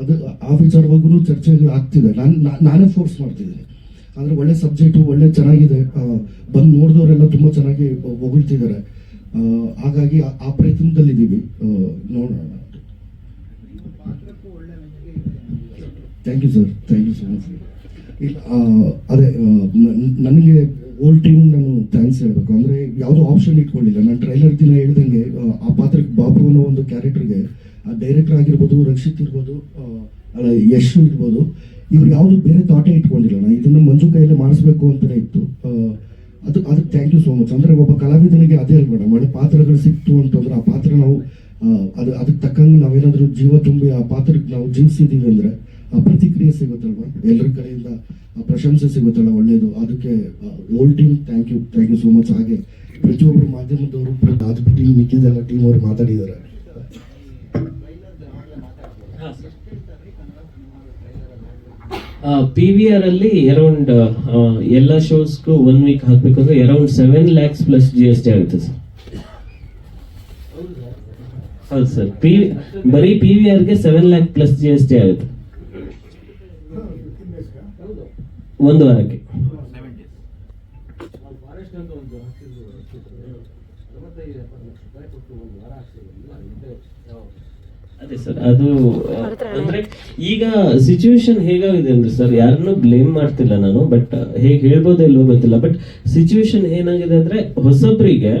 ಅದು ಆ ವಿಚಾರವಾಗೂ ಚರ್ಚೆಗಳು ಆಗ್ತಿದೆ. ನಾನು ನಾನೇ ಫೋರ್ಸ್ ಮಾಡ್ತಿದ್ದೀನಿ. ಅಂದ್ರೆ ಒಳ್ಳೆ ಸಬ್ಜೆಕ್ಟು ಒಳ್ಳೆ ಚೆನ್ನಾಗಿದೆ. ಬಂದು ನೋಡಿದವರೆಲ್ಲ ತುಂಬಾ ಚೆನ್ನಾಗಿ ಹೊಗಳ್ತಿದ್ದಾರೆ. ಹಾಗಾಗಿ ಆ- ಪ್ರಯತ್ನದಲ್ಲಿದ್ದೀವಿ. ನೋಡೋಣ. Thank you sir thank you so much ಇಲ್ಲ ಅದೇ ನನಗೆ ಓಲ್ ಟೀಮ್ ನಾನು ಥ್ಯಾಂಕ್ಸ್ ಹೇಳಬೇಕು. ಅಂದ್ರೆ ಯಾವುದೋ ಆಪ್ಷನ್ ಇಟ್ಕೊಳ್ಳಿಲ್ಲ ನಾನು ಟ್ರೈಲರ್ ದಿನ ಹೇಳ್ದಂಗೆ ಆ, ಪಾತ್ರಕ್ಕೆ ಬಾಬು ಅನ್ನೋ ಒಂದು ಕ್ಯಾರೆಕ್ಟರ್ಗೆ ಡೈರೆಕ್ಟರ್ ಆಗಿರ್ಬೋದು ರಕ್ಷಿತ್ ಇರ್ಬೋದು ಆ, ಅಲ್ಲ ಯಶ್ ಇರ್ಬೋದು ಇವ್ರು ಯಾವುದು ಬೇರೆ ಥಾಟೇ ಇಟ್ಕೊಂಡಿಲ್ಲ. ನಾನು ಇದನ್ನ ಮಂಜು ಕೈಯಲ್ಲಿ ಮಾಡಿಸ್ಬೇಕು ಅಂತಾನೆ ಇತ್ತು. ಆ, ಅದು ಅದಕ್ಕೆ ಥ್ಯಾಂಕ್ ಯು ಸೋ ಮಚ್ ಅಂದ್ರೆ ಒಬ್ಬ ಕಲಾವಿದನಿಗೆ ಅದೇ ಅಲ್ಬೇಡ ಒಳ್ಳೆ ಪಾತ್ರಗಳು ಸಿಕ್ತು ಅಂತಂದ್ರೆ ಆ ಪಾತ್ರ ನಾವು ಆ, ಅದು ಅದಕ್ಕೆ ತಕ್ಕಂಗೆ ನಾವೇನಾದರೂ ಜೀವ ತುಂಬಿ ಆ ಪಾತ್ರಕ್ಕೆ ನಾವು ಜೀವಿಸಿದೀವಿ ಅಂದ್ರೆ ಆ ಪ್ರತಿಕ್ರಿಯೆ ಸಿಗುತ್ತಲ್ವ? ಎಲ್ಲರ ಕಡೆಯಿಂದ ಆ ಪ್ರಶಂಸೆ ಸಿಗುತ್ತಲ್ಲ ಒಳ್ಳೆಯದು ಅದಕ್ಕೆ old team thank you thank you so much ಹಾಗೆ ಪ್ರತಿಯೊಬ್ಬರು ಮಾಧ್ಯಮದವರು ಅದು ಟೀಮ್ ಮಿಕ್ಕಿದೆಲ್ಲ ಟೀಮ್ ಅವರು ಮಾತಾಡಿದ್ದಾರೆ. ಪಿ ವಿ ಆರ್ ಅಲ್ಲಿ ಅರೌಂಡ್ ಎಲ್ಲ ಶೋಸ್ಗೂ ಒನ್ ವೀಕ್ ಹಾಕ್ಬೇಕು ಅಂದ್ರೆ around seven lakhs plus G S T ಆಗುತ್ತೆ ಸರ್ ಹೌದು ಸರ್ ಪಿ ಬರೀ P V ಆರ್ಗೆ seven lakh plus G S T ಆಗುತ್ತೆ. ಒಂದು ವಾರಕ್ಕೆ ಸೆವೆನ್ ಡೇಸ್ ಅದೇ ಸರ್ ಅದು ಅಂದ್ರೆ ಈಗ ಸಿಚುವೇಶನ್ ಹೇಗಾಗಿದೆ ಅಂದ್ರೆ ಸರ್ ಯಾರನ್ನು ಬ್ಲೇಮ್ ಮಾಡ್ತಿಲ್ಲ ನಾನು ಬಟ್ ಹೇಗೆ ಹೇಳ್ಬೋದೇ ಇಲ್ವೋ ಗೊತ್ತಿಲ್ಲ ಬಟ್ ಸಿಚುವೇಶನ್ ಏನಾಗಿದೆ ಅಂದ್ರೆ ಹೊಸಬ್ರಿಗೆ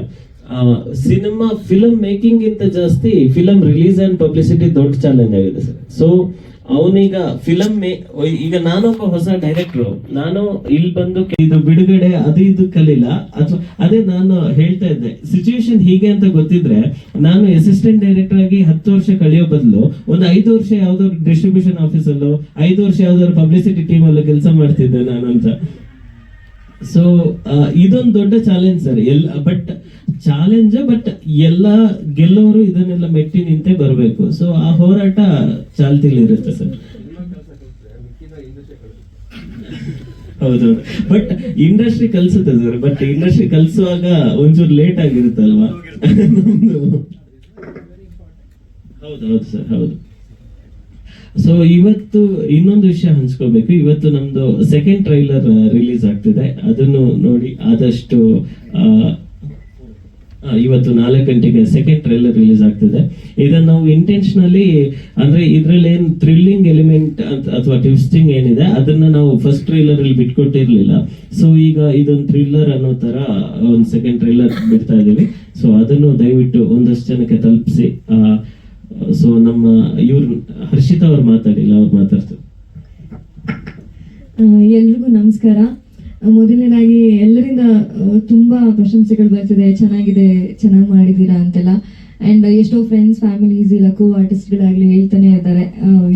ಸಿನಿಮಾ ಫಿಲಮ್ ಮೇಕಿಂಗ್ ಇಂತ ಜಾಸ್ತಿ ಫಿಲಮ್ ರಿಲೀಸ್ ಅಂಡ್ ಪಬ್ಲಿಸಿಟಿ ದೊಡ್ಡ ಚಾಲೆಂಜ್ ಆಗಿದೆ ಸರ್. ಸೊ ಅವನೀಗ ಫಿಲಮ್ ಈಗ ನಾನೊಬ್ಬ ಹೊಸ ಡೈರೆಕ್ಟ್ರು ನಾನು ಇಲ್ಲಿ ಬಂದು ಇದು ಬಿಡುಗಡೆ ಅದು ಇದು ಕಲಿಲ್ಲ ಅಥವಾ ಅದೇ ನಾನು ಹೇಳ್ತಾ ಇದ್ದೆ. ಸಿಚುವೇಶನ್ ಹೀಗೆ ಅಂತ ಗೊತ್ತಿದ್ರೆ, ನಾನು ಅಸಿಸ್ಟೆಂಟ್ ಡೈರೆಕ್ಟರ್ ಆಗಿ ಹತ್ತು ವರ್ಷ ಕಳೆಯೋ ಬದಲು ಒಂದು ಐದು ವರ್ಷ ಯಾವ್ದಾದ್ರು ಡಿಸ್ಟ್ರಿಬ್ಯೂಷನ್ ಆಫೀಸಲ್ಲೋ ಐದು ವರ್ಷ ಯಾವ್ದಾದ್ರು ಪಬ್ಲಿಸಿಟಿ ಟೀಮ್ ಅಲ್ಲೋ ಕೆಲಸ ಮಾಡ್ತಿದ್ದೆ ನಾನು ಅಂತ ಸೊ ಇದೊಂದು ದೊಡ್ಡ ಚಾಲೆಂಜ್ ಸರ್. ಎಲ್ಲ ಬಟ್ ಚಾಲೆಂಜ್ ಬಟ್ ಎಲ್ಲ ಗೆಲ್ಲೋರು ಇದನ್ನೆಲ್ಲ ಮೆಟ್ಟಿ ನಿಂತೆ ಬರಬೇಕು. ಸೊ ಆ ಹೋರಾಟ ಚಾಲ್ತಿಲಿ ಇರುತ್ತೆ ಸರ್. ಹೌದೌದು ಬಟ್ ಇಂಡಸ್ಟ್ರಿ ಕಲ್ಸುತ್ತೆ ಸರ್. ಬಟ್ ಇಂಡಸ್ಟ್ರಿ ಕಲ್ಸುವಾಗ ಒಂಚೂರು ಲೇಟ್ ಆಗಿರುತ್ತಲ್ವಾ? ಹೌದೌದು ಹೌದು ಹೌದು ಸರ್, ಹೌದು. ಸೊ ಇವತ್ತು ಇನ್ನೊಂದು ವಿಷಯ ಹಂಚ್ಕೋಬೇಕು ಇವತ್ತು ನಮ್ದು ಸೆಕೆಂಡ್ ಟ್ರೈಲರ್ ರಿಲೀಸ್ ಆಗ್ತಿದೆ. ಅದನ್ನು ನೋಡಿ ಆದಷ್ಟು ಇವತ್ತು ನಾಲ್ಕು ಗಂಟೆಗೆ ಸೆಕೆಂಡ್ ಟ್ರೈಲರ್ ರಿಲೀಸ್ ಆಗ್ತಿದೆ. ಇದನ್ನ ನಾವು ಇಂಟೆನ್ಷನಲಿ ಅಂದ್ರೆ ಇದ್ರಲ್ಲಿ ಏನ್ ಥ್ರಿಲ್ಲಿಂಗ್ ಎಲಿಮೆಂಟ್ ಅಥವಾ ಟ್ವಿಸ್ಟಿಂಗ್ ಏನಿದೆ, ಅದನ್ನ ನಾವು ಫಸ್ಟ್ ಟ್ರೈಲರ್ ಅಲ್ಲಿ ಬಿಟ್ಕೊಟ್ಟಿರ್ಲಿಲ್ಲ. ಸೊ ಈಗ ಇದೊಂದು ಥ್ರಿಲ್ಲರ್ ಅನ್ನೋ ತರ ಒಂದು ಸೆಕೆಂಡ್ ಟ್ರೈಲರ್ ಬಿಡ್ತಾ ಇದೀವಿ. ಸೊ ಅದನ್ನು ದಯವಿಟ್ಟು ಒಂದಷ್ಟು ಜನಕ್ಕೆ ತಲುಪಿಸಿ. ಸೊ ನಮ್ಮ ಇವ್ರ, ಹರ್ಷಿತ ಅವ್ರು ಮಾತಾಡಿಲ್ಲ ಅವ್ರು ಮಾತಾಡ್ತಾರೆ. ಎಲ್ರಿಗೂ ನಮಸ್ಕಾರ. ಮೊದಲನೇದಾಗಿ ಎಲ್ಲರಿಂದ ತುಂಬಾ ಪ್ರಶಂಸೆಗಳು ಬರ್ತಿದೆ. ಚೆನ್ನಾಗಿದೆ, ಚೆನ್ನಾಗಿ ಮಾಡಿದ್ದೀರಾ ಅಂತೆಲ್ಲ. ಅಂಡ್ ಎಷ್ಟೋ ಫ್ರೆಂಡ್ಸ್ ಫ್ಯಾಮಿಲೀಸ್ ಇಲ್ಲ ಕೋ ಆರ್ಟಿಸ್ಟ್ಗಳಾಗ್ಲಿ ಹೇಳ್ತಾನೆ ಎಲ್ಲ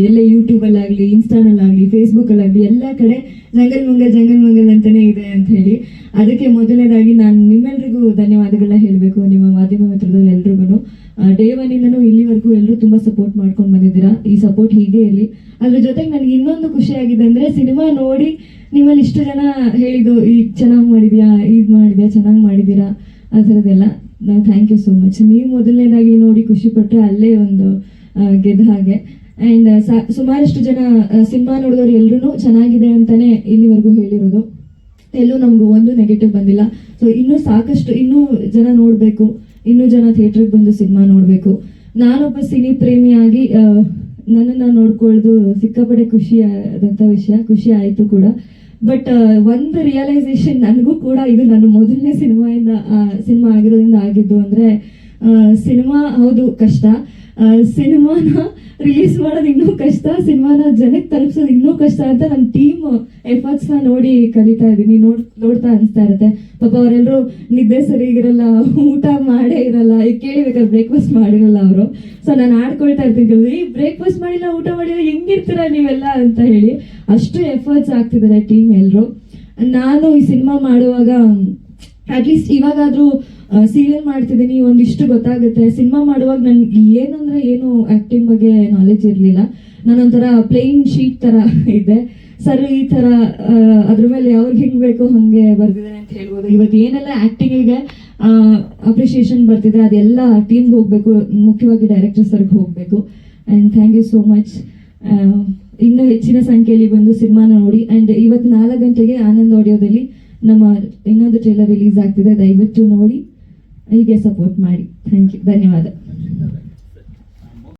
ಎಲ್ಲೇ ಯೂಟ್ಯೂಬಲ್ಲಾಗಲಿ ಇನ್ಸ್ಟಾನಲ್ಲಾಗಲಿ ಫೇಸ್ಬುಕ್ಕಲ್ಲಾಗಲಿ ಎಲ್ಲ ಕಡೆ ಜಂಗಲ್ ಮಂಗಲ್ ಜಂಗಲ್ ಮಂಗಲ್ ಅಂತಾನೆ ಇದೆ ಅಂತ ಹೇಳಿ. ಅದಕ್ಕೆ ಮೊದಲನೇದಾಗಿ ನಾನು ನಿಮ್ಮೆಲ್ರಿಗೂ ಧನ್ಯವಾದಗಳನ್ನ ಹೇಳಬೇಕು. ನಿಮ್ಮ ಮಾಧ್ಯಮ ಮಿತ್ರದಲ್ಲಿ ಎಲ್ರಿಗೂ ಡೇ ಒನ್ನಿಂದನೂ ಇಲ್ಲಿವರೆಗೂ ಎಲ್ಲರೂ ತುಂಬಾ ಸಪೋರ್ಟ್ ಮಾಡ್ಕೊಂಡು ಬಂದಿದ್ದೀರಾ? ಈ ಸಪೋರ್ಟ್ ಹೀಗೆ ಇರಲಿ. ಅದ್ರ ಜೊತೆಗೆ ನನಗೆ ಇನ್ನೊಂದು ಖುಷಿ ಆಗಿದೆ ಅಂದ್ರೆ ಸಿನಿಮಾ ನೋಡಿ ನಿಮ್ಮಲ್ಲಿ ಇಷ್ಟು ಜನ ಹೇಳಿದ್ದು ಈಗ ಚೆನ್ನಾಗಿ ಮಾಡಿದ್ಯಾ? ಇದು ಮಾಡಿದ್ಯಾ? ಚೆನ್ನಾಗಿ ಮಾಡಿದ್ದೀರಾ? ಆ ಥರದ್ದೆಲ್ಲ ಥ್ಯಾಂಕ್ ಯು ಸೋ ಮಚ್ ನೀವು ಮೊದಲನೇದಾಗಿ ನೋಡಿ ಖುಷಿ ಪಟ್ಟರೆ ಅಲ್ಲೇ ಒಂದು ಗೆದ್ದ ಹಾಗೆ. ಆ್ಯಂಡ್ ಸುಮಾರಷ್ಟು ಜನ ಸಿನಿಮಾ ನೋಡಿದವರು ಎಲ್ಲರೂ ಚೆನ್ನಾಗಿದೆ ಅಂತಾನೆ ಇಲ್ಲಿವರೆಗೂ ಹೇಳಿರೋದು. ಎಲ್ಲೂ ನಮಗೂ ಒಂದು ನೆಗೆಟಿವ್ ಬಂದಿಲ್ಲ. ಸೊ ಇನ್ನೂ ಸಾಕಷ್ಟು, ಇನ್ನೂ ಜನ ನೋಡಬೇಕು. ಇನ್ನೂ ಜನ ಥಿಯೇಟ್ರಿಗೆ ಬಂದು ಸಿನಿಮಾ ನೋಡಬೇಕು. ನಾನೊಬ್ಬ ಸಿನಿ ಪ್ರೇಮಿಯಾಗಿ ನನ್ನನ್ನು ನೋಡ್ಕೊಳ್ಳೋದು ಸಿಕ್ಕಾಪಟ್ಟೆ ಖುಷಿ ಆದಂಥ ವಿಷಯ, ಖುಷಿ ಆಯಿತು ಕೂಡ. ಬಟ್ ಒಂದು ರಿಯಲೈಸೇಷನ್ ನನಗೂ ಕೂಡ ಇದು ನನ್ನ ಮೊದಲನೇ ಸಿನಿಮಾಯಿಂದ ಸಿನಿಮಾ ಆಗಿರೋದ್ರಿಂದ ಆಗಿದ್ದು ಅಂದರೆ ಸಿನಿಮಾ ಹೌದು ಕಷ್ಟ. ಸಿನಿಮಾನ ರಿಲೀಸ್ ಮಾಡೋದು ಇನ್ನೂ ಕಷ್ಟ, ಸಿನಿಮಾನ ಜನಕ್ಕೆ ತಲುಪಿಸೋದು ಇನ್ನೂ ಕಷ್ಟ ಅಂತ ನನ್ನ ಟೀಮ್ ಎಫರ್ಟ್ಸ್ನ ನೋಡಿ ಕಲಿತಾ ಇದ್ದೀನಿ. ನೋಡ್, ನೋಡ್ತಾ ಅನಿಸ್ತಾ ಇರುತ್ತೆ. ಪಾಪ ಅವರೆಲ್ಲರೂ ನಿದ್ದೆ ಸರಿಗಿರಲ್ಲ ಊಟ ಮಾಡೇ ಇರಲ್ಲ ಕೇಳಿಬೇಕಾದ್ರೆ ಬ್ರೇಕ್ಫಾಸ್ಟ್ ಮಾಡಿರಲ್ಲ ಅವರು. ಸೊ ನಾನು ಆಡ್ಕೊಳ್ತಾ ಇರ್ತೀನಿ ಈ ಬ್ರೇಕ್ಫಾಸ್ಟ್ ಮಾಡಿಲ್ಲ, ಊಟ ಮಾಡಿಲ್ಲ, ಹೆಂಗಿರ್ತೀರ ನೀವೆಲ್ಲ? ಅಂತ ಹೇಳಿ ಅಷ್ಟು ಎಫರ್ಟ್ಸ್ ಆಗ್ತಿದ್ದಾರೆ ಟೀಮ್ ಎಲ್ಲರೂ ನಾನು ಈ ಸಿನಿಮಾ ಮಾಡುವಾಗ ಅಟ್ಲೀಸ್ಟ್ ಇವಾಗಾದ್ರೂ ಸೀರಿಯಲ್ ಮಾಡ್ತಿದ್ದೀನಿ ಒಂದಿಷ್ಟು ಗೊತ್ತಾಗುತ್ತೆ. ಸಿನಿಮಾ ಮಾಡುವಾಗ ನನ್ಗೆ ಏನಂದ್ರೆ ಏನು ಆಕ್ಟಿಂಗ್ ಬಗ್ಗೆ ನಾಲೆಜ್ ಇರಲಿಲ್ಲ. ನಾನೊಂಥರ ಪ್ಲೇನ್ ಶೀಟ್ ತರ ಇದ್ದೆ. ಸರ್ ಈ ತರ ಅದ್ರ ಮೇಲೆ ಅವ್ರಿಗೆ ಹೆಂಗ್ ಬೇಕು ಹಂಗೆ ಬರ್ತಿದ್ದಾರೆ ಅಂತ ಹೇಳ್ಬೋದು. ಇವತ್ತು ಏನೆಲ್ಲ ಆಕ್ಟಿಂಗಿಗೆ ಅಪ್ರಿಷಿಯೇಷನ್ ಬರ್ತಿದೆ, ಅದೆಲ್ಲ ಟೀಮ್ಗೆ ಹೋಗ್ಬೇಕು. ಮುಖ್ಯವಾಗಿ ಡೈರೆಕ್ಟರ್ ಸರ್ಗೆ ಹೋಗ್ಬೇಕು. And thank you so much ಇನ್ನೂ ಹೆಚ್ಚಿನ ಸಂಖ್ಯೆಯಲ್ಲಿ ಬಂದು ಸಿನಿಮಾನ ನೋಡಿ. ಅಂಡ್ ಇವತ್ತು ನಾಲ್ಕು ಗಂಟೆಗೆ ಆನಂದ್ ಆಡಿಯೋದಲ್ಲಿ ನಮ್ಮ ಇನ್ನೊಂದು ಟ್ರೇಲರ್ ರಿಲೀಸ್ ಆಗ್ತಿದೆ. ದಯವಿಟ್ಟು ನೋಡಿ. ಹೀಗೆ ಸಪೋರ್ಟ್ ಮಾಡಿ. ಥ್ಯಾಂಕ್ ಯು ಧನ್ಯವಾದ.